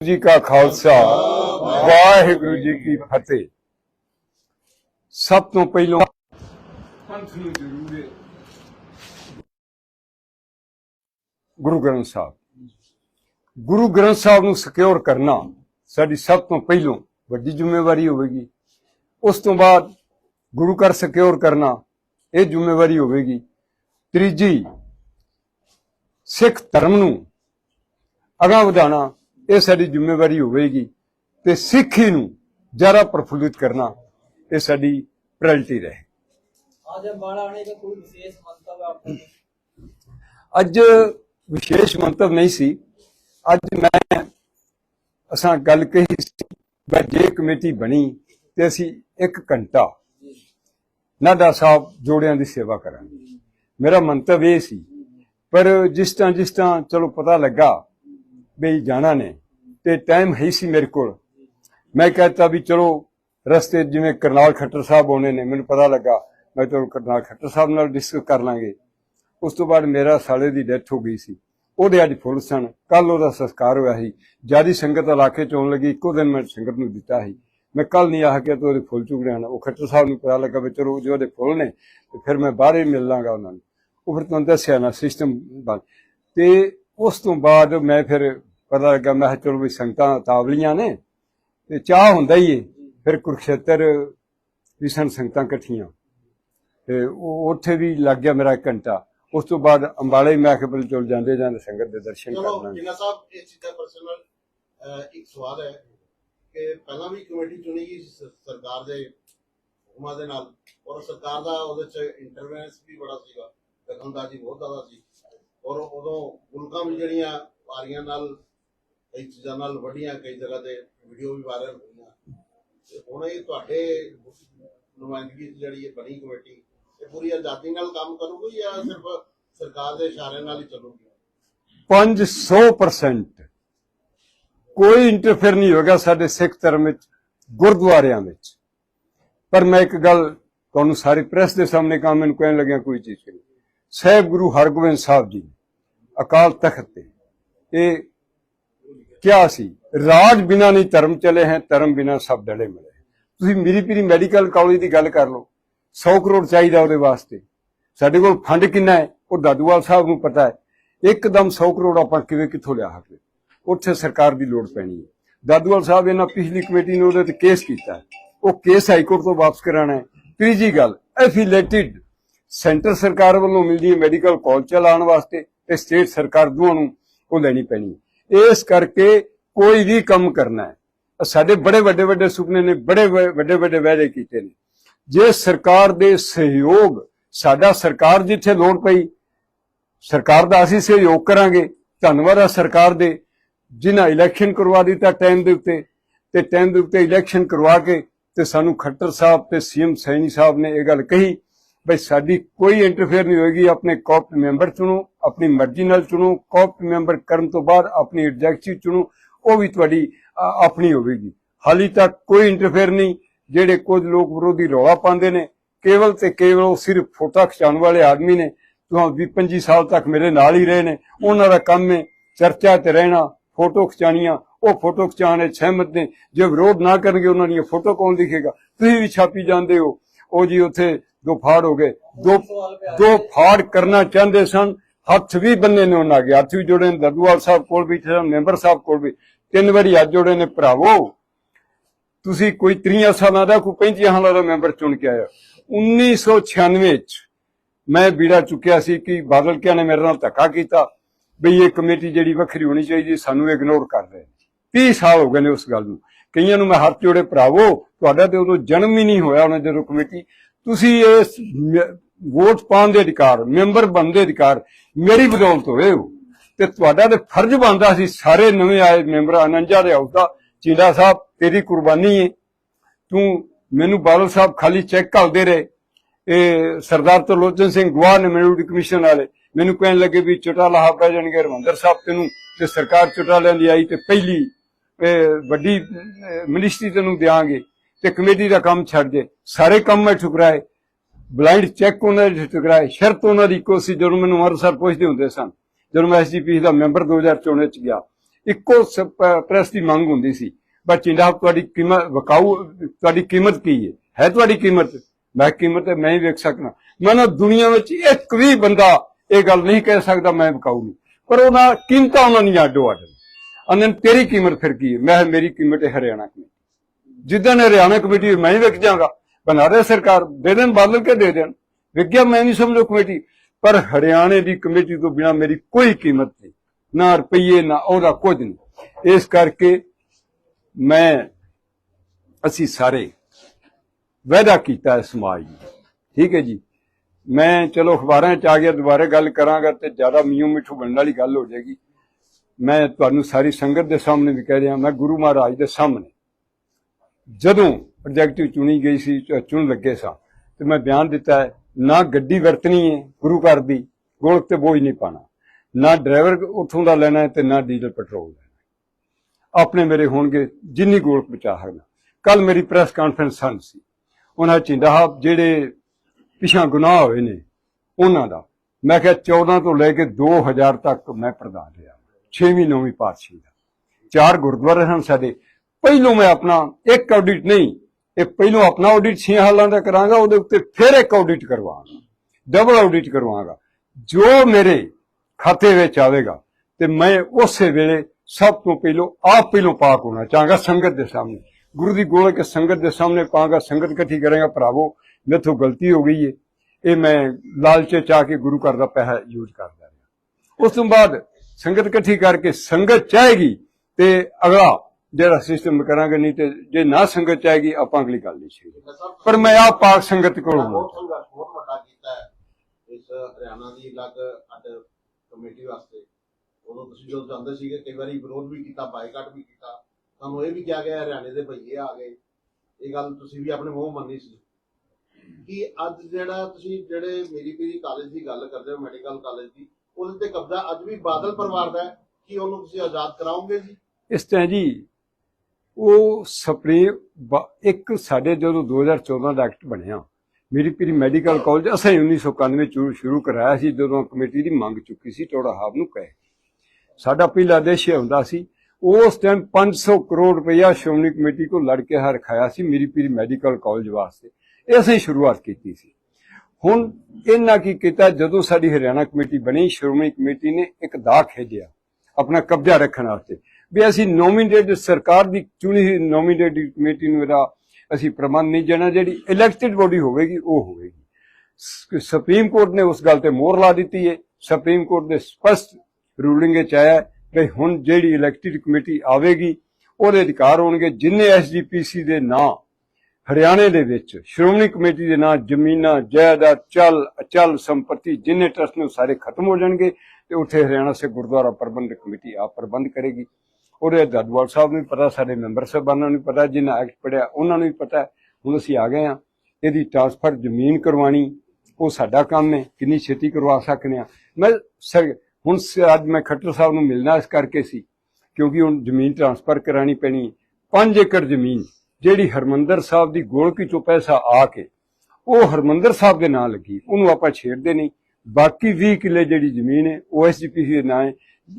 ਜੀ ਕਾ ਖਾਲਸਾ, ਵਾਹਿਗੁਰੂ ਜੀ ਕੀ ਫਤਿਹ। ਸਭ ਤੋਂ ਪਹਿਲਾਂ ਪੰਥ ਨੂੰ ਜ਼ਰੂਰ ਗੁਰੂ ਗ੍ਰੰਥ ਸਾਹਿਬ। ਗੁਰੂ ਗ੍ਰੰਥ ਸਾਹਿਬ ਨੂੰ ਸਿਕਿਉਰ ਕਰਨਾ ਸਾਡੀ ਸਭ ਤੋਂ ਪਹਿਲੋਂ ਵੱਡੀ ਜ਼ਿੰਮੇਵਾਰੀ ਹੋਵੇਗੀ। ਉਸ ਤੋਂ ਬਾਅਦ ਗੁਰੂ ਘਰ ਸਿਕਿਉਰ ਕਰਨਾ, ਇਹ ਜ਼ਿੰਮੇਵਾਰੀ ਹੋਵੇਗੀ। ਤੀਜੀ, ਸਿੱਖ ਧਰਮ ਨੂੰ ਅਗਾਂਹ ਵਧਾਉਣਾ ਇਹ ਸਾਡੀ ਜ਼ਿੰਮੇਵਾਰੀ ਹੋਵੇਗੀ ਤੇ ਸਿੱਖੀ ਨੂੰ ਜ਼ਿਆਦਾ ਪ੍ਰਫੁੱਲਿਤ ਕਰਨਾ ਇਹ ਸਾਡੀ ਪ੍ਰਾਇੋਰਟੀ ਰਹੇ। ਅੱਜ ਵਿਸ਼ੇਸ਼ ਮੰਤਵ ਨਹੀਂ ਸੀ। ਅੱਜ ਮੈਂ ਅਸਾਂ ਗੱਲ ਕਹੀ ਸੀ ਬਈ ਜੇ ਕਮੇਟੀ ਬਣੀ ਤੇ ਅਸੀਂ ਇੱਕ ਘੰਟਾ ਨਾਡਾ ਸਾਹਿਬ ਜੋੜਿਆਂ ਦੀ ਸੇਵਾ ਕਰਾਂਗੇ। ਮੇਰਾ ਮੰਤਵ ਇਹ ਸੀ। ਪਰ ਜਿਸ ਤਰ੍ਹਾਂ ਜਿਸ ਤਰ੍ਹਾਂ ਚਲੋ ਪਤਾ ਲੱਗਾ ਵੀ ਜਾਣਾ ਨੇ ਤੇ ਟਾਈਮ ਹੈ ਸੀ ਮੇਰੇ ਕੋਲ। ਮੈਂ ਕਹਤਾ ਵੀ ਚਲੋ ਰਸਤੇ ਜਿਵੇਂ ਕਰਨਾਲ ਖੱਟਰ ਸਾਹਿਬ ਆਉਣੇ ਨੇ, ਮੈਨੂੰ ਪਤਾ ਲੱਗਾ, ਮੈਂ ਚਲੋ ਕਰਨਾਲ ਖੱਟਰ ਸਾਹਿਬ ਨਾਲ ਡਿਸਕਸ ਕਰ ਲਾਂਗੇ। ਉਸ ਤੋਂ ਬਾਅਦ ਮੇਰਾ ਸਾਲੇ ਦੀ ਡੈਥ ਹੋ ਗਈ ਸੀ। ਉਹਦੇ ਅੱਜ ਫੁੱਲ ਸਨ। ਕੱਲ ਉਹਦਾ ਸੰਸਕਾਰ ਹੋਇਆ ਸੀ। ਜਿਆਦੀ ਸੰਗਤ ਇਲਾਕੇ ਚ ਆਉਣ ਲੱਗੀ, ਇੱਕੋ ਦਿਨ ਮੈਂ ਸੰਗਤ ਨੂੰ ਦਿੱਤਾ ਸੀ। ਮੈਂ ਕੱਲ ਨਹੀਂ ਆ ਕੇ ਤੇ ਉਹਦੇ ਫੁੱਲ ਚੁਗਣੇ ਹਨ। ਉਹ ਖੱਟਰ ਸਾਹਿਬ ਨੂੰ ਪਤਾ ਲੱਗਾ ਵੀ ਚਲੋ ਜੇ ਉਹਦੇ ਫੁੱਲ ਨੇ, ਤੇ ਫਿਰ ਮੈਂ ਬਾਹਰ ਹੀ ਮਿਲ ਲਾਂਗਾ ਉਹਨਾਂ ਨੂੰ। ਉਹ ਫਿਰ ਤੁਹਾਨੂੰ ਦੱਸਿਆ ਨਾ ਸਿਸਟਮ ਬਣ ਤੇ ਉਸ ਤੋਂ ਬਾਅਦ ਮੈਂ ਫਿਰ ਪਤਾ ਲੱਗਾ ਮੈਂ ਚਲੋ ਵੀ ਸੰਗਤਾਂ ਤਾਵਲੀਆਂ ਨੇ ਤੇ ਚਾਹ ਹੁੰਦਾ ਹੀ ਏ। ਫਿਰ ਕੁਰਖੇਤਰ ਵੀ ਸਨ ਸੰਗਤਾਂ ਇਕੱਠੀਆਂ। ਤੇ ਉਹ ਉੱਥੇ ਵੀ ਲੱਗ ਗਿਆ ਮੇਰਾ ਘੰਟਾ। ਉਸ ਤੋਂ ਬਾਅਦ ਅੰਬਾਲੇ ਮੈਂ ਕਿਹਾ ਚਲ ਜਾਂਦੇ ਜਾਂਦੇ ਸੰਗਤ ਦੇ ਦਰਸ਼ਨ ਕਰ ਚਲੋ ਲਾਂਗੇ। ਜਿਨਾ ਸਾਹਿਬ ਇਸ ਚੀਜ਼ ਦਾ ਪਰਸਨਲ ਇੱਕ ਸਵਾਲ ਹੈ ਕਿ ਪਹਿਲਾਂ ਵੀ ਕਮੇਟੀ ਚੁਣੀ ਗਈ ਸਰਕਾਰ ਦੇ ਹੁਕਮਾਂ ਦੇ ਨਾਲ ਔਰ ਸਰਕਾਰ ਦਾ ਉਹਦੇ ਚ ਇੰਟਰਵੈਂਸ ਵੀ ਬੜਾ ਸੀਗਾ। ਦਖਲਅੰਦਾਜ਼ੀ ਬਹੁਤ ਜ਼ਿਆਦਾ ਸੀ। ਔਰ ਉਦੋਂ ਮੁਲਕਾਂ ਵਿੱਚ ਜਿਹੜੀਆਂ ਵਾਰੀਆਂ ਨਾਲ, ਕਈ ਚੀਜ਼ਾਂ ਨਾਲ ਵੱਡੀਆਂ, ਕਈ ਜਗ੍ਹਾ ਤੇ ਵੀਡੀਓ ਵੀ ਵਾਇਰਲ ਹੋਈਆਂ। ਤੇ ਹੁਣ ਇਹ ਤੁਹਾਡੇ ਨੁਮਾਇੰਦਗੀ 'ਚ ਜਿਹੜੀ ਇਹ ਬਣੀ ਕਮੇਟੀ, ਇਹ ਪੂਰੀ ਆਜ਼ਾਦੀ ਨਾਲ ਕੰਮ ਕਰੂਗੀ ਜਾਂ ਸਿਰਫ ਸਰਕਾਰ ਦੇ ਇਸ਼ਾਰੇ ਨਾਲ ਹੀ ਚੱਲੂਗੀ? 500% ਕੋਈ ਇੰਟਰਫੇਅਰ ਨਹੀਂ ਹੋਗਾ ਸਾਡੇ ਸਿੱਖ ਧਰਮ ਵਿੱਚ, ਗੁਰਦੁਆਰਿਆਂ ਵਿੱਚ। ਪਰ ਮੈਂ ਇੱਕ ਗੱਲ ਤੁਹਾਨੂੰ ਸਾਰੀ ਪ੍ਰੈਸ ਦੇ ਸਾਹਮਣੇ ਕੰਮ ਮੈਨੂੰ ਕਹਿਣ ਲੱਗਿਆ ਕੋਈ ਚੀਜ਼ ਨਹੀਂ। ਸਹਿਬ ਗੁਰੂ ਹਰਗੋਬਿੰਦ ਸਾਹਿਬ ਜੀ ਅਕਾਲ ਤਖਤ ਤੇ। ਇਹ ਕਿਹਾ ਸੀ? ਰਾਜ ਬਿਨਾ ਨਹੀਂ ਧਰਮ ਚਲੇ ਹੈ, ਧਰਮ ਬਿਨਾ ਸਭ ਡਲੇ ਮਿਲੇ ਤੁਸੀਂ ਮੇਰੀ ਪੀਰੀ ਮੈਡੀਕਲ ਕਾਲਜ ਦੀ ਗੱਲ ਕਰ ਲਓ। 100 ਕਰੋੜ ਚਾਹੀਦਾ ਉਹਦੇ ਵਾਸਤੇ। ਸਾਡੇ ਕੋਲ ਫੰਡ ਕਿੰਨਾ ਹੈ? ਉਹ ਦਾਦੂਵਾਲ ਸਾਹਿਬ ਨੂੰ ਪਤਾ ਹੈ। ਇੱਕਦਮ 100 ਕਰੋੜ ਆਪਾਂ ਕਿਵੇਂ ਕਿੱਥੋਂ ਲਿਆ ਸਕਦੇ? ਉੱਥੇ ਸਰਕਾਰ ਦੀ ਲੋੜ ਪੈਣੀ ਹੈ। ਦਾਦੂਵਾਲ ਸਾਹਿਬ ਇਹਨਾਂ ਪਿਛਲੀ ਕਮੇਟੀ ਨੇ ਉਹਦੇ ਤੇ ਕੇਸ ਕੀਤਾ ਉਹ ਕੇਸ ਹਾਈ ਕੋਰਟ ਤੋਂ ਵਾਪਸ ਕਰਾਣਾ ਹੈ। ਤੀਜੀ ਗੱਲ, ਐਫੀਲੇਟਿਡ। ਸੈਂਟਰ ਸਰਕਾਰ ਵੱਲੋਂ ਮਿਲਦੀ ਹੈ ਮੈਡੀਕਲ ਕਾਲਜ ਚਲਾਉਣ ਵਾਸਤੇ। ਤੇ ਸਟੇਟ ਸਰਕਾਰ ਦੋਵਾਂ ਨੂੰ ਉਹ ਲੈਣੀ ਪੈਣੀ ਇਸ ਕਰਕੇ ਕੋਈ ਵੀ ਕੰਮ ਕਰਨਾ ਹੈ ਸਾਡੇ ਬੜੇ ਵੱਡੇ ਵੱਡੇ ਸੁਪਨੇ ਨੇ, ਬੜੇ ਵੱਡੇ ਵੱਡੇ ਵਾਅਦੇ ਕੀਤੇ ਨੇ। ਜੇ ਸਰਕਾਰ ਦੇ ਸਹਿਯੋਗ, ਸਾਡਾ ਸਰਕਾਰ ਜਿੱਥੇ ਲੋੜ ਪਈ, ਸਰਕਾਰ ਦਾ ਅਸੀਂ ਸਹਿਯੋਗ ਕਰਾਂਗੇ, ਧੰਨਵਾਦ ਆ ਸਰਕਾਰ ਦੇ, ਜਿਨ੍ਹਾਂ ਇਲੈਕਸ਼ਨ ਕਰਵਾ ਦਿੱਤਾ ਟਾਈਮ ਦੇ ਉੱਤੇ, ਤੇ ਟਾਈਮ ਦੇ ਉੱਤੇ ਇਲੈਕਸ਼ਨ ਕਰਵਾ ਕੇ ਤੇ ਸਾਨੂੰ ਖੱਟਰ ਸਾਹਿਬ ਤੇ ਸੀਐਮ ਸੈਣੀ ਸਾਹਿਬ ਨੇ ਇਹ ਗੱਲ ਕਹੀ, ਬਈ ਸਾਡੀ ਕੋਈ ਇੰਟਰਫੇਅਰ ਨਹੀਂ ਹੋਏਗੀ, ਆਪਣੇ ਕਾਪ ਮੈਂਬਰ ਚੁਣੋ। ਆਪਣੀ ਮਰਜ਼ੀ ਨਾਲ ਚੁਣੋ ਕਾਪ ਮੈਂਬਰ ਕਰਨ ਤੋਂ ਬਾਅਦ ਆਪਣੀ ਐਗਜ਼ੈਕਟਿਵ ਚੁਣੋ, ਉਹ ਵੀ ਤੁਹਾਡੀ ਆਪਣੀ ਹੋਵੇਗੀ। ਹਾਲੀ ਤੱਕ ਕੋਈ ਇੰਟਰਫੇਅਰ ਨਹੀਂ, ਜਿਹੜੇ ਕੁਝ ਲੋਕ ਵਿਰੋਧੀ ਰੌਲਾ ਪਾਉਂਦੇ ਨੇ, ਕੇਵਲ ਤੇ ਕੇਵਲ ਉਹ ਸਿਰਫ ਫੋਟੋ ਖਿਚਾਉਣ ਵਾਲੇ ਆਦਮੀ ਨੇ ਤੁਹਾਂ 25 ਸਾਲ ਤੱਕ ਮੇਰੇ ਨਾਲ ਹੀ ਰਹੇ ਨੇ, ਉਹਨਾਂ ਦਾ ਕੰਮ ਹੈ ਚਰਚਾ ਤੇ ਰਹਿਣਾ, ਫੋਟੋ ਖਿਚਾਣੀਆਂ ਉਹ ਫੋਟੋ ਖਿਚਾਣੇ ਸਹਿਮਤ ਨੇ, ਜੇ ਵਿਰੋਧ ਨਾ ਕਰਨਗੇ ਉਹਨਾਂ ਦੀਆਂ ਫੋਟੋ ਕੌਣ ਦਿਖੇਗਾ? ਤੁਸੀਂ ਵੀ ਛਾਪੀ ਜਾਂਦੇ ਹੋ। ਉਹ ਜੀ ਉੱਥੇ ਦੋ ਫਾੜ ਹੋ ਗਏ, ਦੋ ਦੋ ਫਾੜ ਕਰਨਾ ਚਾਹੁੰਦੇ ਸਨ ਹੱਥ ਵੀ ਬੰਨੇ ਨੇ ਉਹਨਾਂ ਅੱਗੇ, ਹੱਥ ਵੀ ਜੋੜੇ ਨੇ ਦਦੂਵਾਲ ਸਾਹਿਬ ਕੋਲ ਵੀ ਤੇ ਮੈਂਬਰ ਸਾਹਿਬ ਕੋਲ ਵੀ, ਤਿੰਨ ਵਾਰੀ ਹੱਥ ਜੋੜੇ ਨੇ, ਭਰਾਵੋ। ਤੁਸੀਂ ਕੋਈ 30 ਸਾਲਾਂ ਦਾ, ਕੋਈ 35 ਸਾਲਾਂ ਦਾ ਮੈਂਬਰ ਚੁਣ ਕੇ ਆਇਆ। 1996 ਚ ਮੈਂ ਬੀੜਾ ਚੁੱਕਿਆ ਸੀ ਕਿ ਬਾਦਲ ਕਿਆ ਨੇ ਮੇਰੇ ਨਾਲ ਧੱਕਾ ਕੀਤਾ ਬਈ ਇਹ ਕਮੇਟੀ ਜਿਹੜੀ ਵੱਖਰੀ ਹੋਣੀ ਚਾਹੀਦੀ, ਸਾਨੂੰ ਇਗਨੋਰ ਕਰ ਰਹੇ 30 ਸਾਲ ਹੋ ਗਏ ਨੇ ਉਸ ਗੱਲ ਨੂੰ। ਕਈਆਂ ਨੂੰ ਮੈਂ ਹੱਥ ਜੋੜੇ, ਭਰਾਵੋ, ਤੁਹਾਡਾ ਤੇ ਉਦੋਂ ਜਨਮ ਹੀ ਨਹੀਂ ਹੋਇਆ ਉਹਨਾਂ ਜਦੋਂ ਕਮੇਟੀ। ਤੁਸੀਂ ਇਸ ਵੋਟ ਪਾਉਣ ਦੇ ਅਧਿਕਾਰ, ਮੈਂਬਰ ਬਣਨ ਦੇ ਅਧਿਕਾਰ ਮੇਰੀ ਬਦੌਲਤ ਹੋਏ ਹੋ ਤੇ ਤੁਹਾਡਾ ਤੇ ਫਰਜ਼ ਬਣਦਾ ਸੀ ਸਾਰੇ ਨਵੇਂ ਆਏ ਮੈਂਬਰ ਅਨੰਜਾ ਦੇ ਹਾਊਸ ਚੀਲਾ ਸਾਹਿਬ ਤੇਰੀ ਕੁਰਬਾਨੀ ਹੈ ਤੂੰ ਮੈਨੂੰ ਬਾਦਲ ਸਾਹਿਬ ਖਾਲੀ ਚੈੱਕ ਘੱਲਦੇ ਰਹੇ। ਇਹ ਸਰਦਾਰ ਤਰਲੋਚਨ ਸਿੰਘ ਗਵਾਹ ਨੇ ਮੈਨੂੰ ਕਮਿਸ਼ਨ ਵਾਲੇ। ਮੈਨੂੰ ਕਹਿਣ ਲੱਗੇ ਵੀ ਚੁਟਾਲਾ ਹਾ ਪੈ ਜਾਣਗੇ ਹਰਮੰਦਰ ਸਾਹਿਬ ਤੈਨੂੰ ਤੇ ਸਰਕਾਰ ਚੁਟਾਲਿਆਂ ਲਈ ਆਈ ਤੇ ਪਹਿਲੀ ਵੱਡੀ ਅਹ, ਮਿਨਿਸਟਰੀ ਤੈਨੂੰ ਦਿਆਂਗੇ ਤੇ ਕਮੇਟੀ ਦਾ ਕੰਮ ਛੱਡ ਦੇ। ਸਾਰੇ ਕੰਮ ਮੈਂ ਠੁਕਰਾਏ। ਬਲਾਈਂਡ ਚੈੱਕ ਉਹਨਾਂ ਦੇ ਠੁਕਰਾਏ ਸ਼ਰਤ ਉਹਨਾਂ ਦੀ ਇੱਕੋ ਸੀ, ਜਦੋਂ ਮੈਨੂੰ ਅੰਮ੍ਰਿਤਸਰ ਪੁੱਛਦੇ ਹੁੰਦੇ ਸਨ, ਜਦੋਂ ਮੈਂ ਐਸਜੀਪੀ ਦਾ ਮੈਂਬਰ 2014 ਚ ਗਿਆ, ਇੱਕੋ ਪ੍ਰੈਸ ਦੀ ਮੰਗ ਹੁੰਦੀ ਸੀ, ਬਸ ਚਿੰਡਾ ਤੁਹਾਡੀ ਕੀਮਤ ਵਕਾਊ, ਤੁਹਾਡੀ ਕੀਮਤ ਕੀ ਹੈ ਹੈ ਤੁਹਾਡੀ ਕੀਮਤ? ਮੈਂ ਕੀਮਤ ਮੈਂ ਹੀ ਵੇਖ ਸਕਣਾ ਮੈਂ ਨਾ ਦੁਨੀਆ ਵਿੱਚ ਇੱਕ ਵੀ ਬੰਦਾ ਇਹ ਗੱਲ ਨਹੀਂ ਕਹਿ ਸਕਦਾ, ਮੈਂ ਵਕਾਊ ਨਹੀਂ। ਪਰ ਉਹਨਾਂ ਕੀਮਤਾਂ ਉਹਨਾਂ ਦੀਆਂ ਅੱਡੋ ਅੱਡ ਨੇ। ਤੇਰੀ ਕੀਮਤ ਫਿਰ ਕੀ ਹੈ ਮੈਂ ਮੇਰੀ ਕੀਮਤ ਹੈ ਹਰਿਆਣਾ ਕਮੇਟੀ। ਜਿੱਦਣ ਹਰਿਆਣਾ ਕਮੇਟੀ, ਮੈਂ ਹੀ ਵਿਕ ਜਾਗਾ। ਬਣਾ ਰਹੇ ਸਰਕਾਰ ਦੇ ਦੇਣ, ਬਦਲ ਕੇ ਦੇ ਦੇਣ। ਵਿਗਿਆ ਮੈਂ ਨਹੀਂ ਸਮਝੋ ਕਮੇਟੀ, ਪਰ ਹਰਿਆਣੇ ਦੀ ਕਮੇਟੀ ਤੋਂ ਬਿਨਾ ਮੇਰੀ ਕੋਈ ਕੀਮਤ ਨਹੀਂ। ਨਾ ਰੁਪਈਏ, ਨਾ ਉਹਦਾ ਕੁਝ ਨਹੀਂ। ਇਸ ਕਰਕੇ ਮੈਂ, ਅਸੀਂ ਸਾਰੇ ਵਾਅਦਾ ਕੀਤਾ ਸਮਾਜ ਨੂੰ। ਠੀਕ ਹੈ ਜੀ? ਮੈਂ, ਚਲੋ, ਅਖਬਾਰਾਂ 'ਚ ਆ ਗਿਆ, ਦੁਬਾਰੇ ਗੱਲ ਕਰਾਂਗਾ ਤੇ ਜ਼ਿਆਦਾ ਮੀਓ ਮਿੱਠੂ ਬਣਨ ਵਾਲੀ ਗੱਲ ਹੋ ਜਾਏਗੀ। ਮੈਂ ਤੁਹਾਨੂੰ ਸਾਰੀ ਸੰਗਤ ਦੇ ਸਾਹਮਣੇ ਵੀ ਕਹਿ ਰਿਹਾ, ਮੈਂ ਗੁਰੂ ਮਹਾਰਾਜ ਦੇ ਸਾਹਮਣੇ। ਜਦੋਂ ਪ੍ਰੋਜੈਕਟਿਵ ਚੁਣੀ ਗਈ ਸੀ ਚੁਣ ਲੱਗੇ ਸਾਂ। ਤੇ ਮੈਂ ਬਿਆਨ ਦਿੱਤਾ ਹੈ, ਨਾ ਗੱਡੀ ਵਰਤਣੀ ਹੈ ਗੁਰੂ ਘਰ ਦੀ, ਗੋਲਕ ਤੇ ਬੋਝ ਨਹੀਂ ਪਾਣਾ ਨਾ ਡਰਾਈਵਰ ਉੱਥੋਂ ਦਾ ਲੈਣਾ ਹੈ ਤੇ ਨਾ ਡੀਜ਼ਲ ਪੈਟਰੋਲ ਲੈਣਾ ਆਪਣੇ ਮੇਰੇ ਹੋਣਗੇ ਜਿੰਨੀ ਗੋਲਕ ਬਚਾ ਸਕਦਾ ਕੱਲ ਮੇਰੀ ਪ੍ਰੈਸ ਕਾਨਫਰੰਸ ਹਨ ਸੀ। ਉਹਨਾਂ ਚਿੰਦਾ ਸਾਹਿਬ ਜਿਹੜੇ ਪਿਛਾਂ ਗੁਨਾਹ ਹੋਏ ਨੇ, ਉਹਨਾਂ ਦਾ। ਮੈਂ ਕਿਹਾ 14 ਤੋਂ ਲੈ ਕੇ 2000 ਤੱਕ ਮੈਂ ਪ੍ਰਧਾਨ ਰਿਹਾ। 6ਵੀਂ 9ਵੀਂ ਪਾਤਸ਼ਾਹੀ ਦਾ। ਚਾਰ ਗੁਰਦੁਆਰੇ ਹਨ ਸਾਡੇ। ਪਹਿਲੋਂ ਮੈਂ ਆਪਣਾ ਇੱਕ ਆਡਿਟ ਨਹੀਂ ਇਹ ਪਹਿਲੋਂ ਆਪਣਾ ਆਡਿਟ 6 ਹਾਲਾਂ ਦਾ ਕਰਾਂਗਾ, ਉਹਦੇ ਉੱਤੇ ਫਿਰ ਇੱਕ ਆਡਿਟ ਕਰਵਾਵਾਂਗਾ ਡਬਲ ਆਡਿਟ ਕਰਵਾਵਾਂਗਾ। ਜੋ ਮੇਰੇ ਖਾਤੇ ਵਿੱਚ ਆਵੇਗਾ, ਤੇ ਮੈਂ ਉਸੇ ਵੇਲੇ ਸਭ ਤੋਂ ਪਹਿਲੋਂ ਆਪ ਪਹਿਲੋਂ ਪਾਕ ਹੋਣਾ ਚਾਹਾਂਗਾ ਸੰਗਤ ਦੇ ਸਾਹਮਣੇ। ਗੁਰੂ ਦੀ ਗੋਲ ਕੇ ਸੰਗਤ ਦੇ ਸਾਹਮਣੇ ਪਾਵਾਂਗਾ, ਸੰਗਤ ਇਕੱਠੀ ਕਰਾਂਗਾ, ਭਰਾਵੋ, ਮੇਥੋਂ ਗਲਤੀ ਹੋ ਗਈ ਏ। ਇਹ ਮੈਂ ਲਾਲਚੇ ਚਾਹ ਕੇ ਗੁਰੂ ਘਰ ਦਾ ਪੈਸਾ ਯੂਜ਼ ਕਰਦਾ ਰਿਹਾ। ਉਸ ਤੋਂ ਬਾਅਦ ਸੰਗਤ ਇਕੱਠੀ ਕਰਕੇ ਸੰਗਤ ਚਾਹੇਗੀ, ਤੇ ਅਗਲਾ ਜਿਹੜਾ ਸਿਸਟਮ ਕਰਾਂਗੇ ਨਹੀਂ ਤੇ ਜੇ ਨਾ ਸੰਗਤ ਚਾਹੇਗੀ ਆਪਾਂ ਅਗਲੀ ਗੱਲ ਨਹੀਂ ਛੇੜਾਂਗੇ ਪਰ ਮੈਂ ਆਪ ਪਾਕ ਸੰਗਤ ਕੋਲ ਹਾਂ ਬਹੁਤ ਸੰਘਰਸ਼ ਬਹੁਤ ਵੱਡਾ ਕੀਤਾ ਹੈ। ਇਸ ਹਰਿਆਣਾ ਦੀ ਅਲੱਗ ਅੱਡ ਕਮੇਟੀ ਵਾਸਤੇ। ਉਦੋਂ ਤੁਸੀਂ ਜਦੋਂ ਜਾਂਦੇ ਸੀਗੇ ਕਈ ਵਾਰੀ ਵਿਰੋਧ ਵੀ ਕੀਤਾ ਬਾਈਕਾਟ ਵੀ ਕੀਤਾ। ਤੁਹਾਨੂੰ ਇਹ ਵੀ ਕਿਹਾ ਗਿਆ ਹਰਿਆਣੇ ਦੇ ਭਈਏ ਆ ਗਏ। ਇਹ ਗੱਲ ਤੁਸੀਂ ਵੀ ਆਪਣੇ ਮੂੰਹ ਮੰਨੀ ਸੀ। ਕਿ ਅੱਜ ਜਿਹੜਾ ਤੁਸੀਂ ਜਿਹੜੇ ਮੇਰੀ ਪੀਰੀ ਕਾਲਜ ਦੀ ਗੱਲ ਕਰਦੇ ਹੋ ਮੈਡੀਕਲ ਕਾਲਜ ਦੀ ਉਹਦੇ ਤੇ ਕਬਜ਼ਾ ਅੱਜ ਵੀ ਬਾਦਲ ਪਰਿਵਾਰ ਦਾ ਹੈ ਕਿ ਉਹਨੂੰ ਤੁਸੀਂ ਆਜ਼ਾਦ ਕਰਾਓਗੇ ਜੀ? ਇਸ ਤਰ੍ਹਾਂ ਜੀ ਉਹ ਸੁਪਰੀਮ ਬ- ਇੱਕ ਸਾਡੇ ਜਦੋਂ 2014 ਦਾ ਐਕਟ ਬਣਿਆ, ਮੇਰੀ ਪੀਰੀ ਮੈਡੀਕਲ ਕਾਲਜ, ਅਸੀਂ 1991 ਚ ਸ਼ੁਰੂ ਕਰਾਇਆ ਸੀ, ਜਦੋਂ ਕਮੇਟੀ ਦੀ ਮੰਗ ਚੁੱਕੀ ਸੀ ਟੋੜਾ ਹਾਬ ਨੂੰ ਕਹੇ। ਸਾਡਾ ਪਹਿਲਾ ਦੇਸ਼ ਇਹ ਹੁੰਦਾ ਸੀ, ਉਸ ਟਾਈਮ 500 ਕਰੋੜ ਰੁਪਇਆ ਸ਼੍ਰੋਮਣੀ ਕਮੇਟੀ ਕੋਲ ਲੜ ਕੇ ਹਾ ਰਖਾਇਆ ਸੀ, ਮੇਰੀ ਪੀਰੀ ਮੈਡੀਕਲ ਕਾਲਜ ਵਾਸਤੇ। ਇਹ ਅਸੀਂ ਸ਼ੁਰੂਆਤ ਕੀਤੀ ਸੀ। ਹੁਣ ਇਹਨਾਂ ਕੀ ਕੀਤਾ, ਜਦੋਂ ਸਾਡੀ ਹਰਿਆਣਾ ਕਮੇਟੀ ਬਣੀ, ਸ਼੍ਰੋਮਣੀ ਕਮੇਟੀ ਨੇ ਇੱਕ ਦਾਅ ਖੇਜਿਆ ਆਪਣਾ ਕਬਜ਼ਾ ਰੱਖਣ ਵਾਸਤੇ। ਵੀ ਅਸੀਂ ਨੋਮੀਨੇਟਡ ਸਰਕਾਰ ਦੀ ਚੁਣੀ ਹੋਈ ਨੋਮੀਨੇਟਡ ਕਮੇਟੀ ਨੂੰ ਇਹਦਾ ਅਸੀਂ ਪ੍ਰਬੰਧ ਨਹੀਂ ਜਾਣਾ ਜਿਹੜੀ ਇਲੈਕਟਿਡ ਬੋਡੀ ਹੋਵੇਗੀ, ਉਹ ਹੋਵੇਗੀ। ਸੁਪਰੀਮ ਕੋਰਟ ਨੇ ਉਸ ਗੱਲ ਤੇ ਮੋਹਰ ਲਾ ਦਿੱਤੀ ਹੈ ਸੁਪਰੀਮ ਕੋਰਟ ਦੇ ਸਪਸ਼ਟ ਰੂਲਿੰਗ ਵਿੱਚ ਆਇਆ ਕਿ ਹੁਣ ਜਿਹੜੀ ਇਲੈਕਟਿਡ ਕਮੇਟੀ ਆਵੇਗੀ, ਉਹਦੇ ਅਧਿਕਾਰ ਹੋਣਗੇ। ਜਿੰਨੇ ਐਸਜੀਪੀਸੀ ਦੇ ਨਾਂ ਹਰਿਆਣੇ ਦੇ ਵਿੱਚ, ਸ਼੍ਰੋਮਣੀ ਕਮੇਟੀ ਦੇ ਨਾਂ, ਜ਼ਮੀਨਾਂ, ਜਾਇਦਾਦ, ਚਲ, ਅਚਲ ਸੰਪਤੀ, ਜਿੰਨੇ ਟਰਸਟ ਨੇ ਸਾਰੇ ਖਤਮ ਹੋ ਜਾਣਗੇ ਤੇ ਉੱਥੇ ਹਰਿਆਣਾ ਸੇ ਗੁਰਦੁਆਰਾ ਪ੍ਰਬੰਧਕ ਕਮੇਟੀ ਆਪ ਪ੍ਰਬੰਧ ਕਰੇਗੀ। ਉਹਦੇ ਦਰਦਵਾਲ ਸਾਹਿਬ ਨੂੰ ਵੀ ਪਤਾ, ਸਾਡੇ ਮੈਂਬਰ ਸਾਹਿਬਾਨਾਂ ਨੂੰ ਵੀ ਪਤਾ, ਜਿਨ੍ਹਾਂ ਐਕਟ ਪੜਿਆ, ਉਹਨਾਂ ਨੂੰ ਵੀ ਪਤਾ ਹੁਣ ਅਸੀਂ ਆ ਗਏ ਆ ਇਹਦੀ ਟ੍ਰਾਂਸਫਰ ਜ਼ਮੀਨ ਕਰਵਾਣੀ ਉਹ ਸਾਡਾ ਕੰਮ ਹੈ, ਕਿੰਨੀ ਛੇਤੀ ਕਰਵਾ ਸਕਨੇ ਆ ਮੈਂ ਸਰ, ਹੁਣ ਸ- ਅੱਜ ਮੈਂ ਖੱਟਰ ਸਾਹਿਬ ਨੂੰ ਮਿਲਣਾ ਇਸ ਕਰਕੇ ਸੀ, ਕਿਉਂਕਿ ਹੁਣ ਜ਼ਮੀਨ ਟ੍ਰਾਂਸਫਰ ਕਰਾਣੀ ਪੈਣੀ 5 ਏਕੜ ਜ਼ਮੀਨ, ਜਿਹੜੀ ਹਰਮੰਦਰ ਸਾਹਿਬ ਦੀ ਗੋਲਕੀ ਚੋਂ ਪੈਸਾ ਆ ਕੇ, ਉਹ ਹਰਮੰਦਰ ਸਾਹਿਬ ਦੇ ਨਾਂ ਲੱਗੀ, ਉਹਨੂੰ ਆਪਾਂ ਛੇੜਦੇ ਨਹੀਂ। ਬਾਕੀ 20 ਕਿੱਲੇ ਜਿਹੜੀ ਜ਼ਮੀਨ ਹੈ, ਉਹ ਐਸਜੀਪੀਸੀ ਦੇ ਨਾਂ ਹੈ,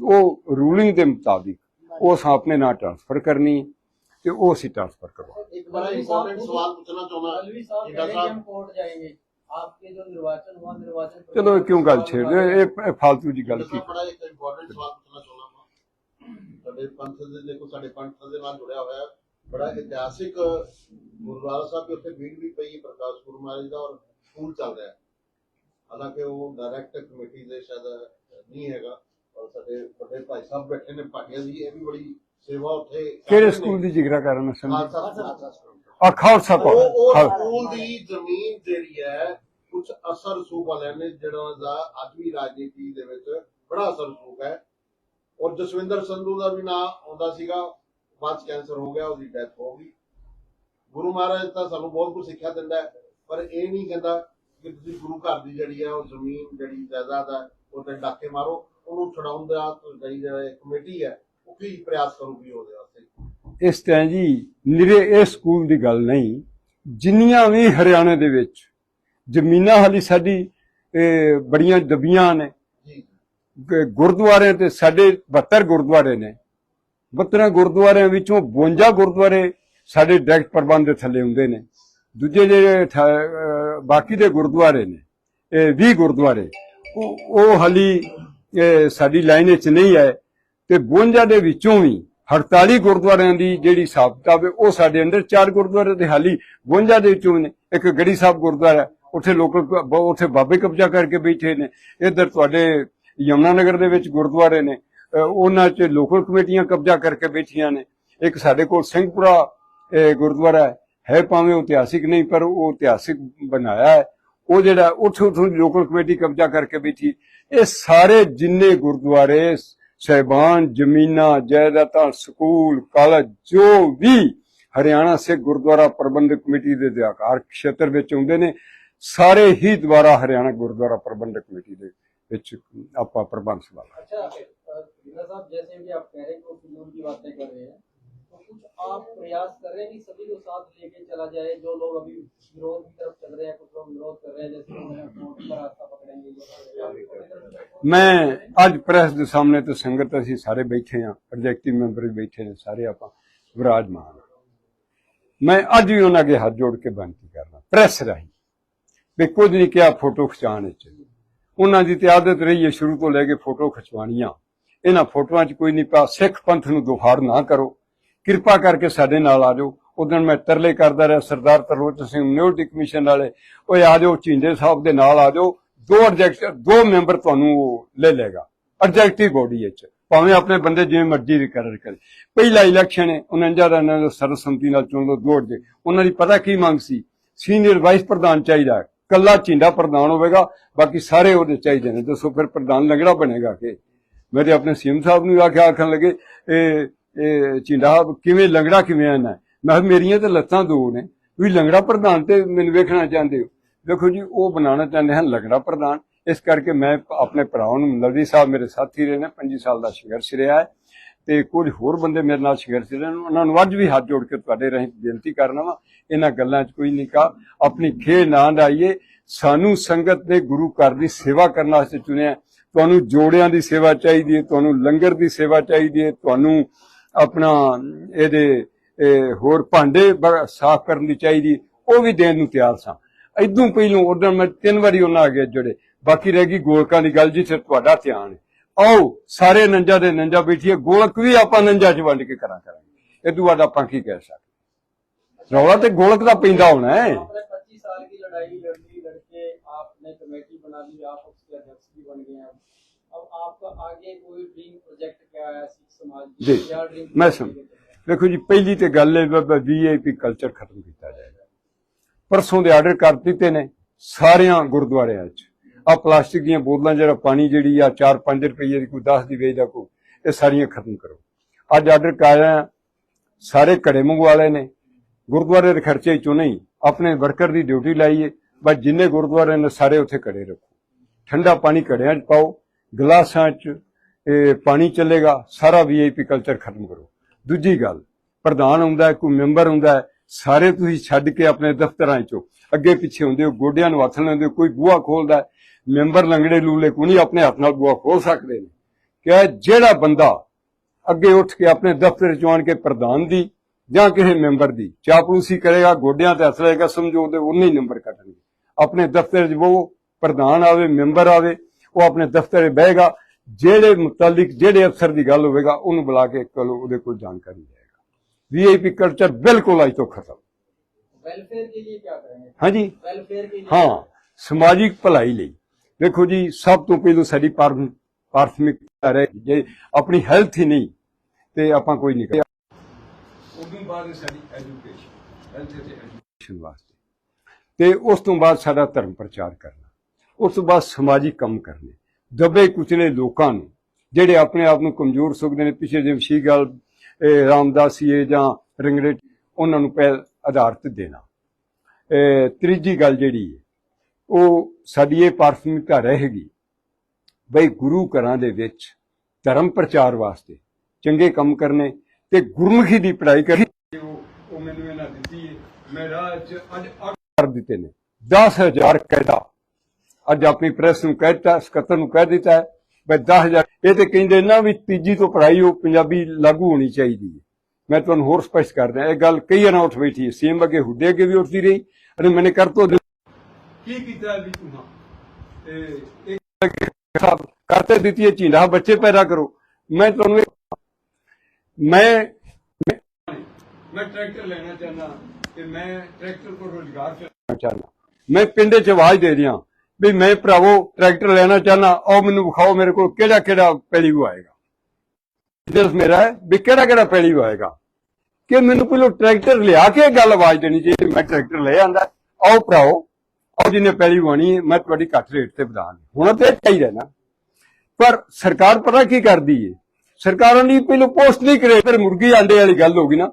ਉਹ ਰੂਲਿੰਗ ਦੇ ਮੁਤਾਬਿਕ वो ना ट्रांसफ़र करनी ट्रांसफ़र करो चलो क्यों गल छेड़ फालतू जी गल की। बड़ा एक इंपॉर्टेंट साहब भी पई प्रकाश गुरु महाराज का और फूल चल रहा है। हालाँकि वो डायरेक्ट कमेटी शायद नहीं है ਸਾਡੇ ਵੱਡੇ ਭਾਈ ਸਾਹਿਬ ਬੈਠੇ ਨੇ ਭਾਟੀਆ ਦੀ ਇਹ ਵੀ ਬੜੀ ਸੇਵਾ ਉੱਥੇ ਕਿਹੜੇ। ਸਕੂਲ ਦੀ ਜ਼ਿਕਰਾ ਕਰ ਮੈਂ ਸਮਝ ਖਾਲਸਾ ਖਾਲਸਾ ਸਕੂਲ। ਆ ਖਾਲਸਾ ਉਹ ਕੋਲ ਉਹ ਸਕੂਲ ਦੀ ਜ਼ਮੀਨ ਜਿਹੜੀ ਹੈ ਕੁਝ ਅਸਰ ਸੂਬ ਵਾਲਿਆਂ ਨੇ ਜਿਹੜਾ ਦਾ ਅੱਜ ਵੀ ਰਾਜਨੀਤੀ ਦੇ ਵਿੱਚ ਬੜਾ ਅਸਰ ਸੂਬ ਹੈ। ਔਰ ਜਸਵਿੰਦਰ ਸੰਧੂ ਦਾ ਵੀ ਨਾਂ ਆਉਂਦਾ ਸੀਗਾ ਬਾਅਦ ਕੈਂਸਰ ਹੋ ਗਿਆ ਉਹਦੀ ਡੈਥ ਹੋ ਗਈ। ਗੁਰੂ ਮਹਾਰਾਜ ਤਾਂ ਸਾਨੂੰ ਬਹੁਤ ਕੁਝ ਸਿੱਖਿਆ ਦਿੰਦਾ ਹੈ ਪਰ ਇਹ ਨਹੀਂ ਕਹਿੰਦਾ ਕਿ ਤੁਸੀਂ ਗੁਰੂ ਘਰ ਦੀ ਜਿਹੜੀ ਹੈ ਉਹ ਜ਼ਮੀਨ ਜਿਹੜੀ ਜਾਇਦਾਦ ਹੈ ਉਹ ਤੇ ਡਾਕੇ ਮਾਰੋ। ਉਹਨੂੰ ਛਡਾਉਣ ਦਾ ਜਿਹੜਾ ਕਮੇਟੀ ਹੈ ਉਹ ਕੀ ਪ੍ਰਯਾਸ ਕਰੂਗੀ ਉਹਦੇ ਵਾਸਤੇ? ਇਸ ਤਰ੍ਹਾਂ ਜੀ ਨਿਰੇ ਇਹ ਸਕੂਲ ਦੀ ਗੱਲ ਨਹੀਂ ਜਿੰਨੀਆਂ ਵੀ ਹਰਿਆਣੇ ਦੇ ਵਿੱਚ ਜ਼ਮੀਨਾਂ ਹਾਲੀ ਸਾਡੀ ਬੜੀਆਂ ਦਬੀਆਂ ਨੇ ਗੁਰਦੁਆਰੇ ਤੇ ਸਾਡੇ 72 ਗੁਰਦੁਆਰੇ ਨੇ 72 ਗੁਰਦੁਆਰਿਆਂ ਵਿੱਚੋਂ 52 ਗੁਰਦੁਆਰੇ ਸਾਡੇ ਡਾਇਰੈਕਟ ਪ੍ਰਬੰਧ ਦੇ ਥੱਲੇ ਹੁੰਦੇ ਨੇ ਦੂਜੇ ਜਿਹੜੇ ਬਾਕੀ ਦੇ ਗੁਰਦੁਆਰੇ ਨੇ ਇਹ 20 ਗੁਰਦੁਆਰੇ ਉਹ ਹਾਲੀ ਸਾਡੀ ਲਾਈਨ ਵਿੱਚ ਨਹੀਂ ਆਏ, ਤੇ 52 ਦੇ ਵਿੱਚੋਂ ਵੀ 48 ਗੁਰਦੁਆਰਿਆਂ ਦੀ ਜਿਹੜੀ ਸਾਬਤਾ ਹੈ ਉਹ ਸਾਡੇ ਅੰਦਰ ਚਾਰ ਗੁਰਦੁਆਰੇ ਦੇ ਹਾਲੀ 52 ਦੇ ਵਿੱਚੋਂ ਨੇ। ਇੱਕ ਗੜੀ ਸਾਹਿਬ ਗੁਰਦੁਆਰਾ, ਉੱਥੇ ਲੋਕਲ ਉੱਥੇ ਬਾਬੇ ਕਬਜ਼ਾ ਕਰਕੇ ਬੈਠੇ ਨੇ। ਇੱਧਰ ਤੁਹਾਡੇ ਯਮਨਾ ਨਗਰ ਦੇ ਵਿੱਚ ਗੁਰਦੁਆਰੇ ਨੇ। ਉਹਨਾਂ 'ਚ ਲੋਕਲ ਕਮੇਟੀਆਂ ਕਬਜ਼ਾ ਕਰਕੇ ਬੈਠੀਆਂ ਨੇ। ਇੱਕ ਸਾਡੇ ਕੋਲ ਸਿੰਘਪੁਰਾ ਗੁਰਦੁਆਰਾ ਹੈ। ਭਾਵੇਂ ਇਤਿਹਾਸਿਕ ਨਹੀਂ, ਪਰ ਉਹ ਇਤਿਹਾਸਿਕ ਬਣਾਇਆ ਹੈ। ਉਹ ਜਿਹੜਾ ਉੱਥੇ ਉੱਥੋਂ ਦੀ ਲੋਕਲ ਕਮੇਟੀ ਕਬਜ਼ਾ ਕਰਕੇ ਬੈਠੀ ਇਹ ਸਾਰੇ ਜਿੰਨੇ ਗੁਰਦੁਆਰੇ ਸਹਿਬਾਨ ਜ਼ਮੀਨਾਂ ਜਾਇਦਾਦਾਂ ਸਕੂਲ ਕਾਲਜ ਜੋ ਵੀ ਹਰਿਆਣਾ ਸਿੱਖ ਗੁਰਦੁਆਰਾ ਪ੍ਰਬੰਧਕ ਕਮੇਟੀ ਦੇ ਅਧਿਕਾਰ ਖੇਤਰ ਵਿੱਚ ਆਉਂਦੇ ਨੇ ਸਾਰੇ ਹੀ ਦੁਆਰਾ ਹਰਿਆਣਾ ਗੁਰਦੁਆਰਾ ਪ੍ਰਬੰਧਕ ਕਮੇਟੀ ਦੇ ਵਿੱਚ ਆਪਾਂ ਪ੍ਰਬੰਧ ਸੰਭਾਲਾ अच्छा अ, वीरा साहब जैसे भी आप कह रहे हैं कि फिजूल की बातें कर रहे हैं तो कुछ आप प्रयास कर रहे हैं कि सभी को साथ लेके चला जाए जो लोग अभी विरोध की तरफ चल रहे हैं कुछ लोग विरोध कर रहे हैं जैसे उन्होंने वोट का रास्ता पकड़ेंगे ये करेंगे। ਮੈਂ ਅੱਜ ਪ੍ਰੈਸ ਦੇ ਸਾਹਮਣੇ ਤੇ ਸੰਗਤ ਅਸੀਂ ਸਾਰੇ ਬੈਠੇ ਆ ਪ੍ਰੋਜੈਕਟਿਵ ਮੈਂਬਰ ਵੀ ਬੈਠੇ ਨੇ ਸਾਰੇ ਆਪਾਂ ਵਿਰਾਜਮਾਨ ਹਾਂ। ਮੈਂ ਅੱਜ ਵੀ ਉਹਨਾਂ ਅੱਗੇ ਹੱਥ ਜੋੜ ਕੇ ਬੇਨਤੀ ਕਰਦਾ ਪ੍ਰੈਸ ਰਾਹੀਂ ਵੀ ਕੁਝ ਨਹੀਂ ਕਿਹਾ ਫੋਟੋ ਖਿਚਾਉਣ ਵਿੱਚ ਉਹਨਾਂ ਦੀ ਤੇ ਆਦਤ ਰਹੀ ਹੈ ਸ਼ੁਰੂ ਤੋਂ ਲੈ ਕੇ ਫੋਟੋ ਖਿਚਵਾਉਣੀਆਂ ਇਹਨਾਂ ਫੋਟੋਆਂ 'ਚ ਕੋਈ ਨਹੀਂ ਪਾ ਸਿੱਖ ਪੰਥ ਨੂੰ ਦੁਹਾਰ ਨਾ ਕਰੋ ਕਿਰਪਾ ਕਰਕੇ ਸਾਡੇ ਨਾਲ ਆ ਜਾਓ। ਉਦੋਂ ਮੈਂ ਤਰਲੇ ਕਰਦਾ ਰਿਹਾ, ਸਰਦਾਰ ਤਰਲੋਚ ਸਿੰਘ, ਮਿਊਨਿਟੀ ਕਮਿਸ਼ਨ ਵਾਲੇ। ਓਏ, ਆ ਜਾਓ ਝਿੰਦੇ ਸਾਹਿਬ ਦੇ ਨਾਲ ਆ ਜਾਓ। ਦੋ ਐਡਜੈਕਟ ਦੋ ਮੈਂਬਰ ਤੁਹਾਨੂੰ ਉਹ ਲੈ ਲੇਗਾ ਐਡਜੈਕਟਿਵ ਬੋਡੀ ਵਿੱਚ। ਭਾਵੇਂ ਆਪਣੇ ਬੰਦੇ ਜਿਵੇਂ ਮਰਜ਼ੀ ਰਿਕਰਰ ਕਰੇ। ਪਹਿਲਾ ਇਲੈਕਸ਼ਨ ਹੈ 49 ਦਾ ਇਹਨਾਂ ਦਾ ਸਰਬਸੰਮਤੀ ਨਾਲ ਚੁਣ ਲਓ, ਦੋ ਦੇ ਉਹਨਾਂ ਦੀ ਪਤਾ ਕੀ ਮੰਗ ਸੀ? ਸੀਨੀਅਰ ਵਾਈਸ ਪ੍ਰਧਾਨ ਚਾਹੀਦਾ ਹੈ। ਕੱਲਾ ਝਿੰਡਾ ਪ੍ਰਧਾਨ ਹੋਵੇਗਾ, ਬਾਕੀ ਸਾਰੇ ਉਹਦੇ ਚਾਹੀਦੇ ਨੇ। ਦੱਸੋ ਫਿਰ ਪ੍ਰਧਾਨ ਲੰਗੜਾ ਬਣੇਗਾ ਕਿ? ਮੈਂ ਤੇ ਆਪਣੇ ਸੀਐਮ ਸਾਹਿਬ ਨੂੰ ਆ ਕੇ ਆਖਣ ਲੱਗੇ, ਇਹ ਇਹ ਝਿੰਡਾ ਕਿਵੇਂ ਲੰਗੜਾ ਕਿਵੇਂ ਆਣਾ ਮੈਂ ਕਿਹਾ ਮੇਰੀਆਂ ਤੇ ਲੱਤਾਂ ਦੋ ਨੇ। ਵੀ ਲੰਗੜਾ ਪ੍ਰਧਾਨ ਤੇ ਮੈਨੂੰ ਵੇਖਣਾ ਚਾਹੁੰਦੇ ਹੋ? ਦੇਖੋ ਜੀ, ਉਹ ਬਣਾਉਣਾ ਚਾਹੁੰਦੇ ਹਨ ਲੰਗੜਾ ਪ੍ਰਧਾਨ ਇਸ ਕਰਕੇ ਮੈਂ ਆਪਣੇ ਭਰਾ ਨੂੰ ਨਲਵੀ ਸਾਹਿਬ ਮੇਰੇ ਸਾਥੀ ਰਹੇ ਨੇ 25 ਸਾਲ ਦਾ ਸੰਘਰਸ਼ ਰਿਹਾ ਹੈ। ਤੇ ਕੁਝ ਹੋਰ ਬੰਦੇ ਮੇਰੇ ਨਾਲ ਸੰਘਰਸ਼ ਰਹੇ ਨੇ। ਉਹਨਾਂ ਨੂੰ ਅੱਜ ਵੀ ਹੱਥ ਜੋੜ ਕੇ ਤੁਹਾਡੇ ਰਾਹੀਂ ਬੇਨਤੀ ਕਰਨਾ ਵਾ, ਇਹਨਾਂ ਗੱਲਾਂ 'ਚ ਕੋਈ ਨਹੀਂ ਕਾ ਆਪਣੀ ਖੇ ਨਾ ਲਾਈਏ ਸਾਨੂੰ ਸੰਗਤ ਨੇ ਗੁਰੂ ਘਰ ਦੀ ਸੇਵਾ ਕਰਨ ਵਾਸਤੇ ਚੁਣਿਆ ਤੁਹਾਨੂੰ ਜੋੜਿਆਂ ਦੀ ਸੇਵਾ ਚਾਹੀਦੀ ਹੈ, ਤੁਹਾਨੂੰ ਲੰਗਰ ਦੀ ਸੇਵਾ ਚਾਹੀਦੀ ਹੈ, ਤੁਹਾਨੂੰ ਆਪਣਾ ਇਹਦੇ ਹੋਰ ਭਾਂਡੇ ਸਾਫ਼ ਕਰਨ ਦੀ ਚਾਹੀਦੀ, ਉਹ ਵੀ ਦੇਣ ਨੂੰ ਤਿਆਰ ਸਾਂ। ਇਦੋਂ ਪਹਿਲੋਂ ਉਦੋਂ ਮੈਂ ਤਿੰਨ ਵਾਰੀ ਉਹਨਾਂ ਅੱਗੇ ਜੁੜੇ। ਬਾਕੀ ਰਹਿ ਗਈ ਗੋਲਕਾਂ ਦੀ ਗੱਲ ਜੀ ਸਿਰ ਤੁਹਾਡਾ ਧਿਆਨ ਆਓ, ਸਾਰੇ ਨੰਜਾ ਦੇ ਨੰਜਾ ਬੈਠੀਏ, ਗੋਲਕ ਵੀ ਆਪਾਂ ਨੰਜਾ ਚ ਵੰਡ ਕੇ ਕਰਾਂ ਕਰਾਂਗੇ। ਇਹ ਬਾਅਦ ਆਪਾਂ ਕੀ ਕਹਿ ਸਕਦੇ? ਰੌਲਾ ਤੇ ਗੋਲਕ ਦਾ ਪੈਂਦਾ ਹੋਣਾ ਹੈ। ਸਾਲ ਕਮੇਟੀ ਬਣਾ ਲਈ ਜੀ ਮੈਂ ਸੁਣ ਵੇਖੋ ਜੀ ਪਹਿਲੀ ਤੇ ਗੱਲ ਹੈ ਬਾਬਾ ਵੀਆਈਪੀ ਕਲਚਰ ਖਤਮ ਕੀਤਾ ਜਾਏਗਾ ਪਰਸੋਂ ਦੇ ਆਰਡਰ ਕਰ ਦਿੱਤੇ ਨੇ ਸਾਰਿਆਂ ਗੁਰਦੁਆਰਿਆਂ 'ਚ ਆ ਪਲਾਸਟਿਕ ਦੀਆਂ ਬੋਤਲਾਂ ਜਿਹੜਾ ਪਾਣੀ ਜਿਹੜੀ ਆ 4-5 ਰੁਪਏ ਦੀ ਕੋਈ 10 ਦੀ ਵੇਚਦਾ ਕੋ ਇਹ ਸਾਰੀਆਂ ਖਤਮ ਕਰੋ ਅੱਜ ਆਰਡਰ ਕਰਾਇਆ ਸਾਰੇ ਘੜੇ ਮੰਗਵਾਲੇ ਨੇ ਗੁਰਦੁਆਰੇ ਦੇ ਖਰਚੇ ਚੋਂ ਨਹੀਂ ਆਪਣੇ ਵਰਕਰ ਦੀ ਡਿਊਟੀ ਲਾਈਏ ਬਸ ਜਿੰਨੇ ਗੁਰਦੁਆਰੇ ਨੇ ਸਾਰੇ ਉੱਥੇ ਘੜੇ ਰੱਖੋ ਠੰਡਾ ਪਾਣੀ ਘੜਿਆਂ 'ਚ ਪਾਓ ਗਲਾਸਾਂ 'ਚ ਇਹ ਪਾਣੀ ਚੱਲੇਗਾ ਸਾਰਾ ਵੀਆਈਪੀ ਕਲਚਰ ਖਤਮ ਕਰੋ। ਦੂਜੀ ਗੱਲ ਪ੍ਰਧਾਨ ਹੁੰਦਾ ਕੋਈ ਮੈਂਬਰ ਹੁੰਦਾ ਹੈ ਸਾਰੇ ਤੁਸੀਂ ਛੱਡ ਕੇ ਆਪਣੇ ਦਫ਼ਤਰਾਂ 'ਚੋਂ ਅੱਗੇ ਪਿੱਛੇ ਹੁੰਦੇ ਹੋ ਗੋਡਿਆਂ ਨੂੰ ਹੱਥ ਲੈਂਦੇ ਹੋ ਕੋਈ ਬੂਹਾ ਖੋਲਦਾ ਹੈ, ਮੈਂਬਰ ਲੰਗੜੇ ਲੂਲੇ ਕੋਈ ਨਹੀਂ ਆਪਣੇ ਹੱਥ ਨਾਲ ਬੂਹਾ ਖੋਲ ਸਕਦੇ ਨੇ। ਕਿ ਜਿਹੜਾ ਬੰਦਾ ਅੱਗੇ ਉੱਠ ਕੇ ਆਪਣੇ ਦਫ਼ਤਰ ਚ ਆਣ ਕੇ ਪ੍ਰਧਾਨ ਦੀ ਜਾਂ ਕਿਸੇ ਮੈਂਬਰ ਦੀ ਚਾਪਲੂਸੀ ਕਰੇਗਾ ਗੋਡਿਆਂ ਤੇ ਹੱਥ ਲਾਏਗਾ ਸਮਝੋ ਉਹਦੇ ਉਨੇ ਹੀ ਨੰਬਰ ਕੱਟਣਗੇ ਆਪਣੇ ਦਫ਼ਤਰ 'ਚ ਉਹ ਪ੍ਰਧਾਨ ਆਵੇ ਮੈਂਬਰ ਆਵੇ ਉਹ ਆਪਣੇ ਦਫ਼ਤਰ ਬਹਿਗਾ ਜਿਹੜੇ ਮੁਤਲਕ ਜਿਹੜੇ ਅਫਸਰ ਦੀ ਗੱਲ ਹੋਵੇਗਾ ਉਹਨੂੰ ਬੁਲਾ ਕੇ ਕੋਲ ਉਹਦੇ ਕੋਲ ਜਾਣਕਾਰੀ ਦੇਗਾ ਵੀਆਈਪੀ ਕਲਚਰ ਬਿਲਕੁਲ ਅੱਜ ਤੋਂ ਖਤਮ। ਵੈਲਫੇਅਰ ਕੇ ਲਈ ਹਾਂ ਸਮਾਜਿਕ ਭਲਾਈ ਲਈ। ਦੇਖੋ ਜੀ ਸਭ ਤੋਂ ਪਹਿਲਾਂ ਸਾਡੀ ਪ੍ਰਾਥਮਿਕ ਜੇ ਆਪਣੀ ਹੈਲਥ ਹੀ ਨਹੀਂ ਤੇ ਆਪਾਂ ਕੋਈ ਨਹੀਂ ਕਰ ਉਦੋਂ ਬਾਅਦ ਸਾਡੀ ਐਜੂਕੇਸ਼ਨ ਹੈਲਥ ਤੇ ਐਜੂਕੇਸ਼ਨ ਵਾਸਤੇ। ਤੇ ਉਸ ਤੋਂ ਬਾਅਦ ਸਾਡਾ ਧਰਮ ਪ੍ਰਚਾਰ ਕਰਨਾ। ਉਸ ਤੋਂ ਬਾਅਦ ਸਮਾਜਿਕ ਕੰਮ ਕਰਨੇ। ਦਬੇ ਕੁਚਲੇ ਲੋਕਾਂ ਨੂੰ ਜਿਹੜੇ ਆਪਣੇ ਆਪ ਨੂੰ ਕਮਜ਼ੋਰ ਸਮਝਦੇ ਨੇ ਪਿੱਛੇ ਜਿਵੇਂ ਸੀ ਗੱਲ ਇਹ ਰਾਮਦਾਸੀਏ ਜਾਂ ਰਿੰਗਰੇਟ ਉਹਨਾਂ ਨੂੰ ਪਹਿਲ ਆਧਾਰਿਤ ਦੇਣਾ। ਤੀਜੀ ਗੱਲ ਜਿਹੜੀ ਹੈ ਉਹ ਸਾਡੀ ਇਹ ਪ੍ਰਾਥਮਿਕਤਾ ਰਹੇਗੀ ਬਈ ਗੁਰੂ ਘਰਾਂ ਦੇ ਵਿੱਚ ਧਰਮ ਪ੍ਰਚਾਰ ਵਾਸਤੇ ਚੰਗੇ ਕੰਮ ਕਰਨੇ ਤੇ ਗੁਰਮੁਖੀ ਦੀ ਪੜ੍ਹਾਈ ਕਰਨੀ। ਉਹ ਮੈਨੂੰ ਇਹਨਾਂ ਦਿੱਤੀ ਹੈ ਮੈਂ ਚ ਅੱਜ ਕਰ ਦਿੱਤੇ ਨੇ। 10000 ਕਾਇਦਾ ਅੱਜ ਆਪਣੀ ਪ੍ਰੈਸ ਨੂੰ ਕਹਿ ਦਿੱਤਾ ਸਕੱਤਰ ਨੂੰ ਕਹਿ ਦਿੱਤਾ ਹੈ ਬਈ 10000 ਇਹ ਤੇ ਕਹਿੰਦੇ ਨਾ ਵੀ ਤੀਜੀ ਤੋਂ ਪੜ੍ਹਾਈ ਉਹ ਪੰਜਾਬੀ ਲਾਗੂ ਹੋਣੀ ਚਾਹੀਦੀ ਹੈ। ਮੈਂ ਤੁਹਾਨੂੰ ਹੋਰ ਸਪਸ਼ਟ ਕਰਦਾ ਇਹ ਗੱਲ ਕਈ ਵਾਰ ਉੱਠ ਬੈਠੀ ਹੈ। ਸੇਮ ਅੱਗੇ ਹੁੱਡੇ ਅੱਗੇ ਵੀ ਉੱਠਦੀ ਰਹੀ ਅਰੇ ਮੈਨੇ ਕਰ ਤੋਂ ਕੀ ਕੀਤਾ ਵੀ ਤੂੰ ਹਾਂ ਤੇ ਸਾਹਿਬ ਕਰਤੇ ਦਿੱਤੀ ਹੈ ਚੀਂਡਾ ਬੱਚੇ ਪੈਦਾ ਕਰੋ। ਮੈਂ ਤੁਹਾਨੂੰ ਮੈਂ ਮੈਂ- ਟਰੈਕਟਰ ਲੈਣਾ ਚਾਹੁੰਦਾ ਤੇ ਮੈਂ ਟਰੈਕਟਰ ਕੋ ਰੋਜ਼ਗਾਰ ਚਾਹੁੰਦਾ। ਮੈਂ ਪਿੰਡੇ 'ਚ ਆਵਾਜ਼ ਦੇ ਦਿਆਂ ਵੀ ਮੈਂ ਭਰਾਵੋ ਟਰੈਕਟਰ ਲੈਣਾ ਚਾਹੁੰਦਾ ਆਓ ਮੈਨੂੰ ਵਿਖਾਓ ਮੇਰੇ ਕੋਲ ਕਿਹੜਾ ਕਿਹੜਾ ਪੈਲੀ ਆਏਗਾ। ਦਿਲ ਮੇਰਾ ਹੈ ਵੀ ਕਿਹੜਾ ਕਿਹੜਾ ਪੈਲੀ ਆਏਗਾ। ਕਿ ਮੈਨੂੰ ਪਹਿਲਾਂ ਟਰੈਕਟਰ ਲਿਆ ਕੇ ਗੱਲ ਆਵਾਜ਼ ਦੇਣੀ ਚਾਹੀਦੀ, ਮੈਂ ਟਰੈਕਟਰ ਲੈ ਆਂਦਾ। ਆਓ ਭਰਾਓ ਆਓ ਜਿਹਨੇ ਪੈਲੀ ਵਾਣੀ ਹੈ, ਮੈਂ ਤੁਹਾਡੀ ਘੱਟ ਰੇਟ ਤੇ ਵਧਾ ਹੁਣ ਤੇ ਚਾਹੀਦਾ ਨਾ ਪਰ ਸਰਕਾਰ ਪਤਾ ਕੀ ਕਰਦੀ ਏ? ਸਰਕਾਰਾਂ ਨੇ ਪਹਿਲਾਂ ਪੋਸਟ ਨਹੀਂ ਕਰੇ, ਫਿਰ ਮੁਰਗੀ ਆਂਡੇ ਵਾਲੀ ਗੱਲ ਹੋ ਗਈ ਨਾ।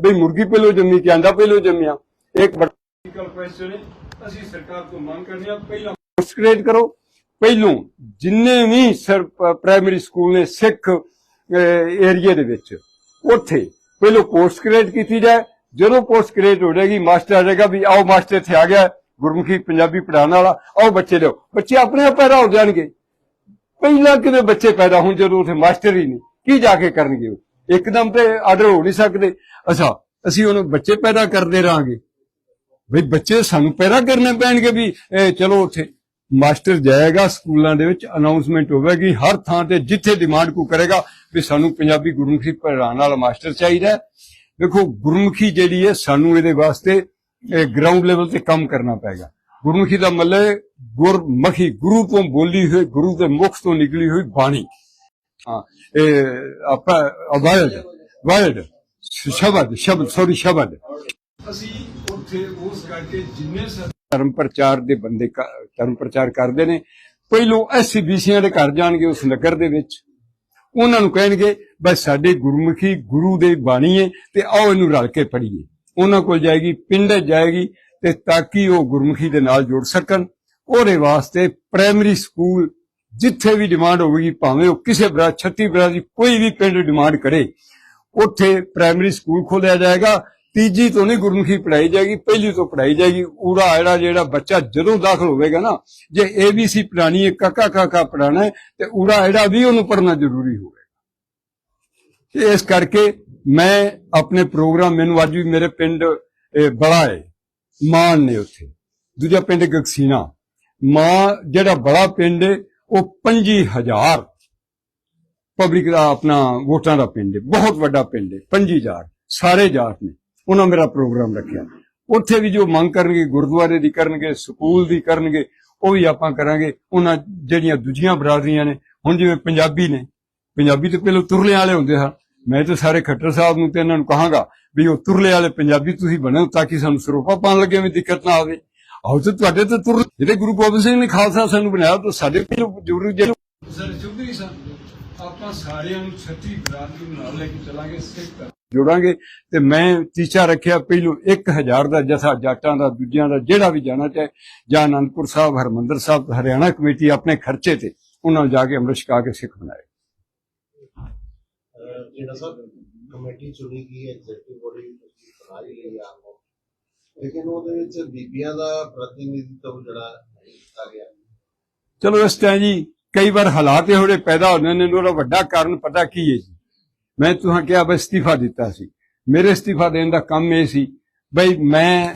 ਬਈ ਮੁਰਗੀ ਪਹਿਲਾਂ ਜੰਮੀ ਕਿ ਆਂਡਾ ਪਹਿਲਾਂ ਜੰਮਿਆ। ਇੱਕ ਬੜਾ ਕੁਐਸਚਨ ਹੈ। ਅਸੀਂ ਸਰਕਾਰ ਤੋਂ ਮੰਗ ਕਰਨੀ ਆ, ਪਹਿਲਾਂ ਪੋਸਟ ਕਰੋ। ਪਹਿਲੋਂ ਜਿੰਨੇ ਵੀ ਸਰ ਪ੍ਰਾਇਮਰੀ ਸਕੂਲ ਨੇ ਸਿੱਖ ਏਰੀਆ ਦੇ ਵਿੱਚ, ਉੱਥੇ ਪਹਿਲੋਂ ਪੋਸਟ ਕ੍ਰੀਏਟ ਕੀਤੀ ਜਾਏ। ਜਦੋਂ ਪੋਸਟ ਕ੍ਰੀਏਟ ਹੋ ਜਾਏਗੀ, ਮਾਸਟਰ ਆ ਜਾਏਗਾ ਵੀ ਆਓ ਮਾਸਟਰ ਇੱਥੇ ਆ ਗਿਆ, ਗੁਰਮੁਖੀ ਪੰਜਾਬੀ ਪੜਾਉਣ ਵਾਲਾ, ਆਓ ਬੱਚੇ ਲਿਓ ਬੱਚੇ ਆਪਣੇ ਆਪ ਪੈਦਾ ਹੋ ਜਾਣਗੇ। ਪਹਿਲਾਂ ਕਿਵੇਂ ਬੱਚੇ ਪੈਦਾ ਹੋਣ ਜਦੋਂ ਉੱਥੇ ਮਾਸਟਰ ਹੀ ਨਹੀਂ, ਕੀ ਜਾ ਕੇ ਕਰਨਗੇ ਉਹ? ਇੱਕਦਮ ਤੇ ਆਰਡਰ ਹੋ ਨਹੀਂ ਸਕਦੇ। ਅੱਛਾ, ਅਸੀਂ ਉਹਨੂੰ ਬੱਚੇ ਪੈਦਾ ਕਰਦੇ ਰਾਂਗੇ ਵੀ ਬੱਚੇ ਸਾਨੂੰ ਪੈਦਾ ਕਰਨੇ ਪੈਣਗੇ ਵੀ, ਇਹ ਚਲੋ ਉੱਥੇ ਮਾਸਟਰ ਜਾਏਗਾ ਸਕੂਲਾਂ ਦੇ ਵਿੱਚ ਅਨਾਉਂਸਮੈਂਟ ਹੋਵੇਗੀ, ਹਰ ਥਾਂ ਤੇ ਜਿੱਥੇ ਡਿਮਾਂਡ ਕੋ ਕਰੇਗਾ, ਵੀ ਸਾਨੂੰ ਪੰਜਾਬੀ ਗੁਰਮੁਖੀ ਪੜ੍ਹਾਉਣ ਵਾਲਾ ਮਾਸਟਰ ਚਾਹੀਦਾ ਦੇਖੋ, ਗੁਰਮੁਖੀ ਜਿਹੜੀ ਹੈ, ਸਾਨੂੰ ਇਹਦੇ ਵਾਸਤੇ ਗਰਾਊਂਡ ਲੈਵਲ ਤੇ ਕੰਮ ਕਰਨਾ ਪਏਗਾ। ਗੁਰਮੁਖੀ ਦਾ ਮਤਲਬ ਗੁਰਮੁਖੀ, ਗੁਰੂ ਤੋਂ ਬੋਲੀ ਹੋਈ, ਗੁਰੂ ਦੇ ਮੁਖ ਤੋਂ ਨਿਕਲੀ ਹੋਈ ਬਾਣੀ। ਹਾਂ, ਇਹ ਆਪਾਂ ਅਵਾਇਡ ਵਾਇਡ ਸ਼ਬਦ ਸ਼ਬਦ ਸੌਰੀ ਸ਼ਬਦ। ਅਸੀਂ ਉੱਥੇ ਉਸ ਕਰਕੇ ਜਿੰਨੇ ਧਰਮ ਪ੍ਰਚਾਰ ਦੇ ਬੰਦੇ ਧਰਮ ਪ੍ਰਚਾਰ ਕਰਦੇ ਨੇ। ਪਹਿਲੋਂ ਐਸਸੀਬੀਸੀਆਂ ਦੇ ਘਰ ਜਾਣਗੇ ਉਸ ਨਗਰ ਦੇ ਵਿੱਚ। ਉਹਨਾਂ ਨੂੰ ਕਹਿਣਗੇ, ਬਸ ਸਾਡੇ ਗੁਰਮੁਖੀ ਗੁਰੂ ਦੇ ਬਾਣੀ ਹੈ ਤੇ ਆਓ ਇਹਨੂੰ ਰਲ ਕੇ ਪੜ੍ਹੀਏ। ਉਹਨਾਂ ਕੋਲ ਜਾਏਗੀ, ਪਿੰਡ ਜਾਏਗੀ ਤੇ ਤਾਂ ਕਿ ਉਹ ਗੁਰਮੁਖੀ ਦੇ ਨਾਲ ਜੁੜ ਸਕਣ। ਉਹਦੇ ਵਾਸਤੇ ਪ੍ਰਾਇਮਰੀ ਸਕੂਲ ਜਿੱਥੇ ਵੀ ਡਿਮਾਂਡ ਹੋਵੇਗੀ, ਭਾਵੇਂ ਉਹ ਕਿਸੇ ਬਰਾ 36 ਬਰਾ ਦੀ ਕੋਈ ਵੀ ਪਿੰਡ ਡਿਮਾਂਡ ਕਰੇ, ਉੱਥੇ ਪ੍ਰਾਇਮਰੀ ਸਕੂਲ ਖੋਲਿਆ ਜਾਏਗਾ। ਤੀਜੀ ਤੋਂ ਨਹੀਂ ਗੁਰਮੁਖੀ ਪੜਾਈ ਜਾਏਗੀ, ਪਹਿਲੀ ਤੋਂ ਪੜਾਈ ਜਾਏਗੀ, ਊੜਾ ਐੜਾ ਜਿਹੜਾ ਬੱਚਾ ਜਦੋਂ ਦਾਖਲ ਹੋਵੇਗਾ ਨਾ, ਜੇ ਏਬੀਸੀ ਪੜਾਣੀ ਹੈ ਕਾਕਾ ਕਾਕਾ ਪੜਾਣਾ ਤੇ ਊੜਾ ਐੜਾ ਵੀ ਉਹਨੂੰ ਪੜਨਾ ਜ਼ਰੂਰੀ ਹੋਵੇਗਾ। ਇਸ ਕਰਕੇ ਮੈਂ ਆਪਣੇ ਪ੍ਰੋਗਰਾਮ ਮੈਨੂੰ ਅੱਜ ਵੀ ਮੇਰੇ ਪਿੰਡ ਬੜਾ ਹੈ ਮਾਨ ਨੇ ਉੱਥੇ। ਦੂਜਾ ਪਿੰਡ ਗਕਸੀਨਾ। ਮਾਂ ਜਿਹੜਾ ਬੜਾ ਪਿੰਡ ਹੈ, ਉਹ 25000 ਪਬਲਿਕ ਦਾ ਆਪਣਾ ਵੋਟਾਂ ਦਾ ਪਿੰਡ ਹੈ, ਬਹੁਤ ਵੱਡਾ ਪਿੰਡ ਹੈ 25000 ਸਾਰੇ ਜਾਤ ਨੇ। ਉਹਨਾਂ ਮੇਰਾ ਪ੍ਰੋਗਰਾਮ ਰੱਖਿਆ। ਉੱਥੇ ਵੀ ਜੋ ਮੰਗ ਕਰਨਗੇ, ਗੁਰਦੁਆਰੇ ਦੀ ਕਰਨਗੇ, ਸਕੂਲ ਦੀ ਕਰਨਗੇ, ਉਹ ਵੀ ਆਪਾਂ ਕਰਾਂਗੇ। ਉਹਨਾਂ ਜਿਹੜੀਆਂ ਦੂਜੀਆਂ ਬਰਾਦਰੀਆਂ ਨੇ, ਹੁਣ ਜਿਵੇਂ ਪੰਜਾਬੀ ਨੇ, ਪੰਜਾਬੀ ਤੇ ਪਹਿਲਾਂ ਤੁਰਲੇ ਵਾਲੇ ਹੁੰਦੇ ਹਨ ਮੈਂ ਤਾਂ ਸਾਰੇ ਖੱਟਰ ਸਾਹਿਬ ਨੂੰ ਤੇ ਇਹਨਾਂ ਨੂੰ ਕਹਾਂਗਾ ਵੀ ਉਹ ਤੁਰਲੇ ਵਾਲੇ ਪੰਜਾਬੀ ਤੁਸੀਂ ਬਣੋ ਤਾਂ ਕਿ ਸਾਨੂੰ ਸਰੋਪਾ ਪਾਣ ਲੱਗੇ ਵੀ ਦਿੱਕਤ ਨਾ ਆਵੇ। ਆਓ ਤੇ ਤੁਹਾਡੇ ਤੇ ਤੁਰ ਜਿਹੜੇ ਗੁਰੂ ਗੋਬਿੰਦ ਸਿੰਘ ਨੇ ਖਾਲਸਾ ਸਾਨੂੰ ਬਣਾਇਆ ਤਾਂ ਸਾਡੇ ਪਹਿਲੋਂ ਜ਼ਰੂਰੀ ਜਿਹੜੇ ਸਰ ਚੁੱਧਰੀ ਸਨ ਆਪਾਂ ਸਾਰਿਆਂ ਨੂੰ ਛੱਤੀ ਬਰਾਦਰੀ ਨਾਲ ਲੈ ਕੇ ਚੱਲਾਂਗੇ, ਸਿੱਖ ਜੋੜਾਂਗੇ। ਤੇ ਮੈਂ ਟੀਚਾ ਰੱਖਿਆ ਪਹਿਲੋਂ 1000 ਦਾ ਜਥਾ ਜਾਟਾਂ ਦਾ ਦੂਜਿਆਂ ਦਾ ਜਿਹੜਾ ਵੀ ਜਾਣਾ ਚਾਹੇ ਜਾਂ ਅਨੰਦਪੁਰ ਸਾਹਿਬ ਹਰਮੰਦਰ ਸਾਹਿਬ ਹਰਿਆਣਾ ਕਮੇਟੀ ਆਪਣੇ ਖਰਚੇ ਤੇ ਉਹਨਾਂ ਨੂੰ ਜਾ ਕੇ ਅੰਮ੍ਰਿਤ ਛਕਾ ਕੇ ਸਿੱਖ ਬਣਾਏ। ਜਿਹੜਾ ਸਭ ਕਮੇਟੀ ਚੁਣੀ ਗਈ ਹੈ ਐਗਜ਼ੈਕਟਿਵ ਬੋਡੀ ਬਣਾਈ ਗਈ ਹੈ ਆਪੋ ਲੇਕਿਨ ਉਹਦੇ ਵਿੱਚ ਬੀਬੀਆਂ ਦਾ ਪ੍ਰਤੀਨਿਧਿਤਵ ਜਿਹੜਾ ਕੀਤਾ ਗਿਆ। ਚਲੋ ਇਸ ਟਾਈਮ ਜੀ ਕਈ ਵਾਰ ਹਾਲਾਤ ਇਹੋ ਜਿਹੇ ਪੈਦਾ ਹੁੰਦੇ ਨੇ ਉਹਦਾ ਵੱਡਾ ਕਾਰਨ ਪਤਾ ਕੀ ਹੈ ਜੀ? ਮੈਂ ਤੁਹਾਨੂੰ ਕਿਹਾ ਬਈ ਅਸਤੀਫਾ ਦਿੱਤਾ ਸੀ। ਮੇਰੇ ਅਸਤੀਫਾ ਦੇਣ ਦਾ ਕੰਮ ਇਹ ਸੀ ਬਈ ਮੈਂ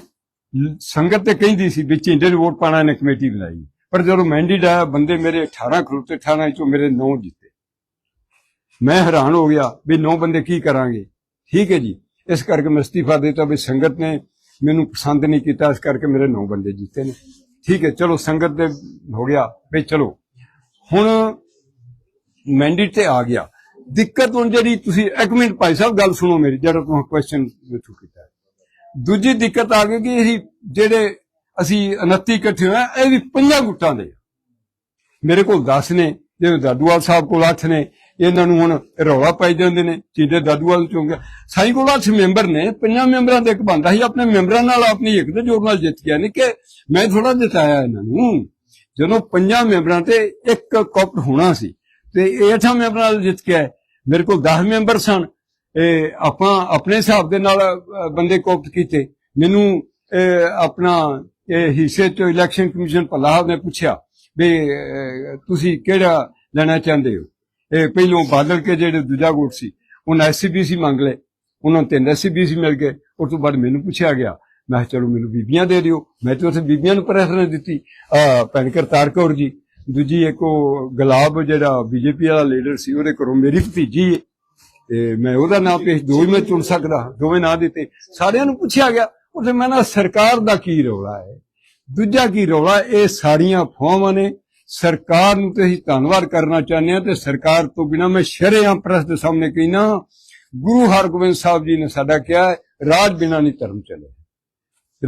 ਸੰਗਤ ਤੇ ਕਹਿੰਦੀ ਸੀ ਵੀ ਝਿੰਡੇ ਨੂੰ ਵੋਟ ਪਾਣਾ ਨੇ ਕਮੇਟੀ ਬਣਾਈ। ਪਰ ਜਦੋਂ ਮੈਂਡੇਟ ਆਇਆ ਬੰਦੇ ਮੇਰੇ 18 ਖਲੋਤੇ 18 ਚੋਂ ਮੇਰੇ 9 ਜਿੱਤੇ। ਮੈਂ ਹੈਰਾਨ ਹੋ ਗਿਆ ਵੀ 9 ਬੰਦੇ ਕੀ ਕਰਾਂਗੇ। ਠੀਕ ਹੈ ਜੀ, ਇਸ ਕਰਕੇ ਮੈਂ ਅਸਤੀਫਾ ਦਿੱਤਾ ਵੀ ਸੰਗਤ ਨੇ ਮੈਨੂੰ ਪਸੰਦ ਨਹੀਂ ਕੀਤਾ, ਇਸ ਕਰਕੇ ਮੇਰੇ 9 ਬੰਦੇ ਜਿੱਤੇ ਨੇ। ਠੀਕ ਹੈ, ਚਲੋ ਸੰਗਤ ਦੇ ਹੋ ਗਿਆ ਵੀ ਚਲੋ। ਹੁਣ ਮੈਂਡੇਟ ਤੇ ਆ ਗਿਆ। ਦਿੱਕਤ ਹੁਣ ਜਿਹੜੀ ਤੁਸੀਂ, ਇੱਕ ਮਿੰਟ ਭਾਈ ਸਾਹਿਬ, ਗੱਲ ਸੁਣੋ ਮੇਰੀ, ਜਿਹੜਾ ਤੁਸੀਂ ਕੁਐਸਚਨ ਵਿੱਚੋਂ ਕੀਤਾ ਦੂਜੀ ਦਿੱਕਤ ਆ ਗਈ ਕਿ ਅਸੀਂ ਜਿਹੜੇ ਅਸੀਂ 29 ਇਕੱਠੇ ਹੋਏ ਇਹ ਵੀ ਪੰਜਾਂ ਗੁੱਟਾਂ ਦੇ ਮੇਰੇ ਕੋਲ 10 ਨੇ, ਜਿਵੇਂ ਦਾਦੂਵਾਲ ਸਾਹਿਬ ਕੋਲ 8 ਨੇ, ਇਹਨਾਂ ਨੂੰ ਹੁਣ ਰੌਲਾ ਪਾਈ ਜਾਂਦੇ ਨੇ ਚੀਦੇ ਦਾਦੂਵਾਲ ਚੋਂ ਗਿਆ ਸਾਈ ਕੋਲ 8 ਮੈਂਬਰ ਨੇ, ਪੰਜਾਂ ਮੈਂਬਰਾਂ ਦੇ ਇੱਕ ਬੰਦਾ ਸੀ, ਆਪਣੇ ਮੈਂਬਰਾਂ ਨਾਲ ਆਪਣੀ ਇੱਕ ਦੇ ਜੋੜ ਨਾਲ ਜਿੱਤ ਗਿਆ। ਨਹੀਂ ਕਿ ਮੈਂ ਥੋੜਾ ਜਿਤਾਇਆ ਇਹਨਾਂ ਨੂੰ। ਜਦੋਂ ਪੰਜਾਂ ਮੈਂਬਰਾਂ ਤੇ ਇੱਕ ਕੋਪਟ ਹੋਣਾ ਸੀ ਤੇ ਇਹ ਅੱਠਾਂ ਮੈਂਬਰਾਂ ਨਾਲ ਜਿੱਤ ਕੇ ਹੈ। ਮੇਰੇ ਕੋਲ 10 ਮੈਂਬਰ ਸਨ। ਇਹ ਆਪਾਂ ਆਪਣੇ ਹਿਸਾਬ ਦੇ ਨਾਲ ਬੰਦੇ ਕੋਪਟ ਕੀਤੇ। ਮੈਨੂੰ ਆਪਣਾ ਇਹ ਹਿੱਸੇ ਤੋਂ ਇਲੈਕਸ਼ਨ ਕਮਿਸ਼ਨ ਪਲਾਹ ਨੇ ਪੁੱਛਿਆ ਵੀ ਤੁਸੀਂ ਕਿਹੜਾ ਲੈਣਾ ਚਾਹੁੰਦੇ ਹੋ? ਇਹ ਪਹਿਲੋਂ ਬਾਦਲ ਕੇ ਜਿਹੜੇ ਦੂਜਾ ਗੁੱਟ ਸੀ, ਉਹਨਾਂ ਐਸਸੀਬੀਸੀ ਮੰਗ ਲਏ। ਉਹਨਾਂ ਨੂੰ ਤਿੰਨ ਐਸਸੀਬੀਸੀ ਮਿਲ ਗਏ। ਉਸ ਤੋਂ ਬਾਅਦ ਮੈਨੂੰ ਪੁੱਛਿਆ ਗਿਆ, ਮੈਂ ਕਿਹਾ, ਚਲੋ ਮੈਨੂੰ ਬੀਬੀਆਂ ਦੇ ਦਿਓ। ਮੈਂ ਤੇ ਉੱਥੇ ਬੀਬੀਆਂ ਨੂੰ ਪ੍ਰੈਫਰੈਂਸ ਦਿੱਤੀ। ਭੈਣ ਕਰਤਾਰ ਕੌਰ ਜੀ ਦੂਜੀ ਇੱਕ ਉਹ ਗੁਲਾਬ ਜਿਹੜਾ ਬੀਜੇਪੀ ਵਾਲਾ ਲੀਡਰ ਸੀ, ਉਹਦੇ ਘਰੋਂ ਮੇਰੀ ਭਤੀਜੀ ਹੈ। ਤੇ ਮੈਂ ਉਹਦਾ ਨਾਂ ਪੇਸ਼ ਦੋ ਹੀ ਮੈਂ ਚੁਣ ਸਕਦਾ, ਦੋਵੇਂ ਨਾਂ ਦਿੱਤੇ। ਸਾਰਿਆਂ ਨੂੰ ਪੁੱਛਿਆ ਗਿਆ ਉਹਦੇ ਮੈਂ ਨਾ ਸਰਕਾਰ ਦਾ ਕੀ ਰੌਲਾ ਹੈ? ਦੂਜਾ ਕੀ ਰੌਲਾ, ਇਹ ਸਾਰੀਆਂ ਫੋਮਾਂ ਨੇ। ਸਰਕਾਰ ਨੂੰ ਤੇ ਅਸੀਂ ਧੰਨਵਾਦ ਕਰਨਾ ਚਾਹੁੰਦੇ ਹਾਂ ਤੇ ਸਰਕਾਰ ਤੋਂ ਬਿਨਾ ਮੈਂ ਸ਼ਰੇਆਮ ਪ੍ਰੈਸ ਦੇ ਸਾਹਮਣੇ ਕਹਿਣਾ ਗੁਰੂ ਹਰਗੋਬਿੰਦ ਸਾਹਿਬ ਜੀ ਨੇ ਸਾਡਾ ਕਿਹਾ ਰਾਜ ਬਿਨਾ ਨਹੀਂ ਧਰਮ ਚੱਲੇ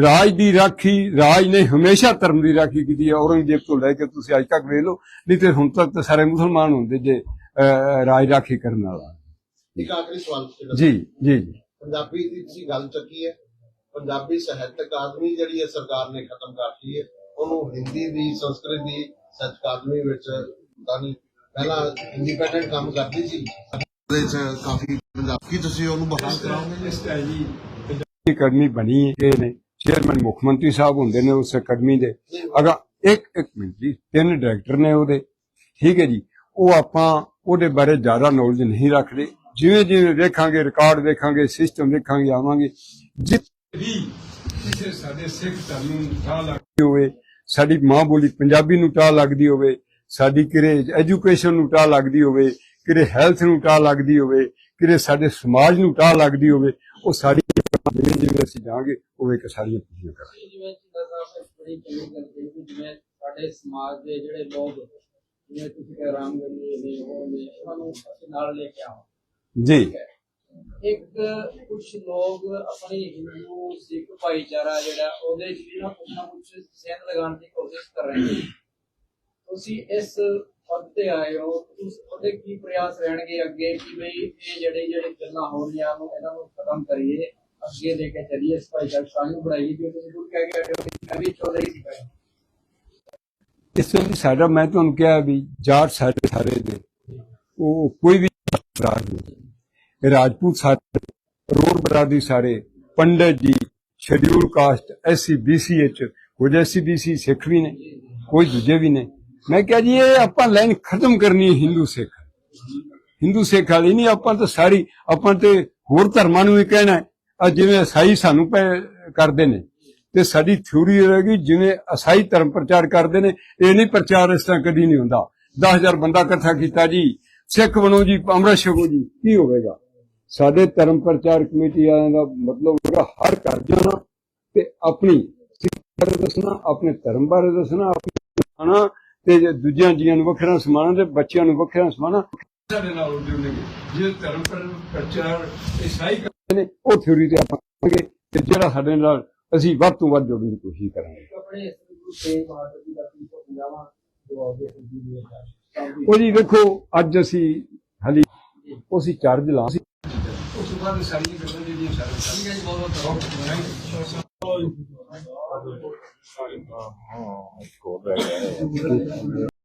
ਰਾਜ ਦੀ ਰਾਖੀ ਰਾਜ ਨੇ ਹਮੇਸ਼ਾ ਧਰਮ ਦੀ ਰਾਖੀ ਕੀਤੀ ਹੈ। ਔਰੰਗਜ਼ੇਬ ਤੋਂ ਲੈ ਕੇ ਤੁਸੀਂ ਅੱਜ ਤੱਕ ਵੇਖ ਲਓ। ਨਹੀਂ ਤੇ ਹੁਣ ਤੱਕ ਤਾਂ ਸਾਰੇ ਮੁਸਲਮਾਨ ਹੁੰਦੇ ਜੇ ਰਾਜ ਰਾਖੀ ਕਰਨ ਵਾਲਾ। ਇੱਕ ਆਖਰੀ ਸਵਾਲ ਜਿਹੜਾ ਜੀ ਜੀ ਜੀ। ਪੰਜਾਬੀ ਦੀ ਤੁਸੀਂ ਗੱਲ ਚੱਕੀ ਹੈ। ਪੰਜਾਬੀ ਸਾਹਿਤ ਅਕਾਦਮੀ ਜਿਹੜੀ ਹੈ ਸਰਕਾਰ ਨੇ ਖਤਮ ਕਰਤੀ ਹੈ। ਉਹਨੂੰ ਹਿੰਦੀ ਦੀ ਸੰਸਕ੍ਰਿਤ ਦੀ ਸਾਹਿਤ ਅਕਾਦਮੀ ਵਿੱਚ ਨਹੀਂ। ਪਹਿਲਾਂ ਇੰਡੀਪੈਂਡੈਂਟ ਕੰਮ ਕਰਦੀ ਸੀ। ਉਹਦੇ ਚ ਕਾਫੀ ਪੰਜਾਬੀ ਤੁਸੀਂ ਉਹਨੂੰ ਬਹਾਲ ਕਰਾਓਗੇ? ਇਸ ਤਰ੍ਹਾਂ ਜੀ ਪੰਜਾਬੀ ਅਕੈਡਮੀ ਬਣੀ ਹੈ ਇਹ ਨੇ ਚੇਅਰਮੈਨ ਮੁੱਖ ਮੰਤਰੀ ਸਾਹਿਬ ਹੁੰਦੇ ਨੇ ਉਸ ਅਕੈਡਮੀ ਦੇ। ਅਗਾ ਇੱਕ ਇੱਕ ਮਿੰਟ ਜੀ, ਤਿੰਨ ਡਾਇਰੈਕਟਰ ਨੇ ਉਹਦੇ। ਠੀਕ ਹੈ ਜੀ, ਉਹ ਆਪਾਂ ਉਹਦੇ ਬਾਰੇ ਜ਼ਿਆਦਾ ਨੌਲੇਜ ਨਹੀਂ ਰੱਖਦੇ। ਜਿਵੇਂ ਜਿਵੇਂ ਵੇਖਾਂਗੇ ਰਿਕਾਰਡ ਵੇਖਾਂਗੇ ਸਿਸਟਮ ਵੇਖਾਂਗੇ ਆਵਾਂਗੇ। ਜਿੱਥੇ ਵੀ ਕਿਸੇ ਸਾਡੇ ਸਿੱਖ ਧਰਮ ਨੂੰ ਠਾ ਲੱਗਦੀ ਹੋਵੇ, ਸਾਡੀ ਮਾਂ ਬੋਲੀ ਪੰਜਾਬੀ ਨੂੰ ਠਾ ਲੱਗਦੀ ਹੋਵੇ, ਸਾਡੀ ਕਿਰੇ ਐਜੂਕੇਸ਼ਨ ਨੂੰ ਟਾਹ ਲੱਗਦੀ ਹੋਵੇ ਕਿਰੇ ਹੈਲਥ ਨੂੰ ਟਾਹ ਲੱਗਦੀ ਹੋਵੇ ਕਿਰੇ ਸਾਡੇ ਸਮਾਜ ਨੂੰ ਟਾਹ ਲੱਗਦੀ ਹੋਵੇ, ਉਹ ਸਾਡੀ ਜਿਵੇਂ ਜਿਵੇਂ ਅਸੀਂ ਜਾਵਾਂਗੇ ਉਹ ਇੱਕ ਸਾਰੀਆਂ ਪੂਰੀਆਂ ਕਰਾਂਗੇ। ਜਿਵੇਂ ਚਿੰਦਾ ਸਾਹਿਬ ਨੇ ਬੜੀ ਚੰਗੀ ਗੱਲ ਕਹੀ ਜਿਵੇਂ ਸਾਡੇ ਸਮਾਜ ਦੇ ਜਿਹੜੇ ਲੋਕ ਜਿਵੇਂ ਤੁਸੀਂ ਕਹ ਰਾਮ ਗੜੀ ਨੇ ਉਹ ਨੇ ਉਹਨਾਂ ਨੂੰ ਅਸੀਂ ਨਾਲ ਲੈ ਕੇ ਆਵਾਂ ਜੀ। ਇੱਕ ਕੁਝ ਲੋਕ ਆਪਣੀ ਹਿੰਦੂ ਸਿੱਖ ਭਾਈਚਾਰਾ ਜਿਹੜਾ ਉਹਦੇ ਚ ਵੀ ਨਾ ਕੁਝ ਨਾ ਕੁਝ ਸੈਨ ਲਗਾਉਣ ਦੀ ਕੋਸ਼ਿਸ਼ ਕਰ ਰਹੇ ਨੇ। ਤੁਸੀਂ ਇਸ ਪਦ ਤੇ ਆਏ ਹੋ ਉਸ ਉਹਦੇ ਕੀ ਪ੍ਰਯਾਸ ਰਹਿਣਗੇ ਅੱਗੇ ਕਿ ਬਈ ਇਹ ਜਿਹੜੇ ਜਿਹੜੇ ਗੱਲਾਂ ਹੋ ਰਹੀਆਂ ਨੂੰ ਇਹਨਾਂ ਨੂੰ ਖਤਮ ਕਰੀਏ? ਅੱਗੇ ਲੈ ਕੇ ਚੱਲੀਏ, ਇਸ ਭਾਈਚਾਰੇ ਸਾਂਝ ਬਣਾਈਏ ਕਿ ਤੁਸੀਂ ਖੁਦ ਕਹਿ ਕੇ ਆਏ ਹੋ ਕਿ ਮੈਂ ਵੀ ਸੀ ਪਹਿਲਾਂ ਇਸ ਲਈ ਸਾਡਾ, ਮੈਂ ਤੁਹਾਨੂੰ ਕਿਹਾ ਵੀ ਜਾਟ ਸਾਡੇ ਸਾਰੇ ਦੇ। ਉਹ ਕੋਈ ਵੀ ਰਾਜ ਨਹੀਂ। ਰਾਜਪੂਤ ਸਾਰੇ ਰੋਡ ਬਰਾਦਰੀ ਸਾਰੇ, ਪੰਡਤ ਜੀ ਸ਼ਡਿਊਲ ਕਾਸਟ ਐਸਸੀ ਬੀਸੀ ਵਿੱਚ, ਕੁਝ ਐਸਸੀ ਬੀਸੀ ਸਿੱਖ ਵੀ ਨੇ, ਕੋਈ ਦੂਜੇ ਵੀ ਨੇ। ਮੈਂ ਕਿਹਾ ਜੀ, ਇਹ ਆਪਾਂ ਲਾਈਨ ਖਤਮ ਕਰਨੀ ਹੈ ਹਿੰਦੂ ਸਿੱਖ। ਹਿੰਦੂ ਸਿੱਖ ਵਾਲੀ ਨਹੀਂ, ਆਪਾਂ ਤਾਂ ਸਾਰੀ, ਆਪਾਂ ਤੇ ਹੋਰ ਧਰਮਾਂ ਨੂੰ ਵੀ ਕਹਿਣਾ ਆ ਜਿਵੇਂ ਈਸਾਈ ਸਾਨੂੰ ਪੈ- ਕਰਦੇ ਨੇ ਤੇ ਸਾਡੀ ਥਿਊਰੀ ਰਹੇਗੀ ਜਿਵੇਂ ਈਸਾਈ ਧਰਮ ਪ੍ਰਚਾਰ ਕਰਦੇ ਨੇ, ਇਹ ਨਹੀਂ ਪ੍ਰਚਾਰ ਇਸ ਤਰ੍ਹਾਂ ਕਦੀ ਨਹੀਂ ਹੁੰਦਾ। 10000 ਬੰਦਾ ਇਕੱਠਾ ਕੀਤਾ ਜੀ, ਸਿੱਖ ਬਣੋ ਜੀ ਅੰਮ੍ਰਿਤ ਛਕੋ ਜੀ, ਕੀ ਹੋਵੇਗਾ? ਸਾਡੇ ਧਰਮ ਪ੍ਰਚਾਰ ਕਮੇਟੀ ਵਾਲਿਆਂ ਦਾ ਮਤਲਬ ਹੋਗਾ ਹਰ ਘਰ ਜਾਣਾ ਤੇ ਆਪਣੀ ਸਿੱਖ ਬਾਰੇ ਦੱਸਣਾ, ਆਪਣੇ ਧਰਮ ਬਾਰੇ ਦੱਸਣਾ, ਆਪਣੀ ਤੇ ਦੂਜਿਆਂ ਜੀਆਂ ਨੂੰ ਵੱਖਰਾ ਸਮਾਣਾ ਤੇ ਬੱਚਿਆਂ ਨੂੰ ਵੱਖਰਾ ਸਮਾਣਾ ਸਾਡੇ ਨਾਲ ਜੁੜਨਗੇ ਜੇ ਧਰਮ ਪਰ ਪ੍ਰਚਾਰ ਇਸਾਈ ਕਰਦੇ ਨੇ ਉਹ ਥਿਉਰੀ ਤੇ ਆਪਾਂ ਕਰਾਂਗੇ ਤੇ ਜਿਹੜਾ ਸਾਡੇ ਨਾਲ ਅਸੀਂ ਵੱਧ ਤੋਂ ਵੱਧ ਜੁੜਨ ਦੀ ਕੋਸ਼ਿਸ਼ ਕਰਾਂਗੇ। ਆਪਣੇ ਇਸ ਗੁਰੂ ਤੇਗ ਬਹਾਦਰ ਜੀ ਦਾ 350ਵਾਂ ਜੋ ਅੱਗੇ ਹੁੰਦੀ ਵੀ ਹੈ ਉਹ ਜੀ ਵੇਖੋ ਅੱਜ ਅਸੀਂ ਹਾਲੀ ਉਹ ਅਸੀਂ ਚਾਰਜ ਲਾ ਸੀ ਉਸ ਤੋਂ ਬਾਅਦ ਸਾਰੀਆਂ ਗੱਲਾਂ ਜਿਹੜੀਆਂ ਸਾਰੇ ਠੀਕ ਹੈ ਜੀ ਬਹੁਤ ਬਹੁਤ ਧੰਨਵਾਦ। ਹਾਂ ਇੱਕ ਹੋਰ ਰਹਿ ਗਿਆ। ਹੈ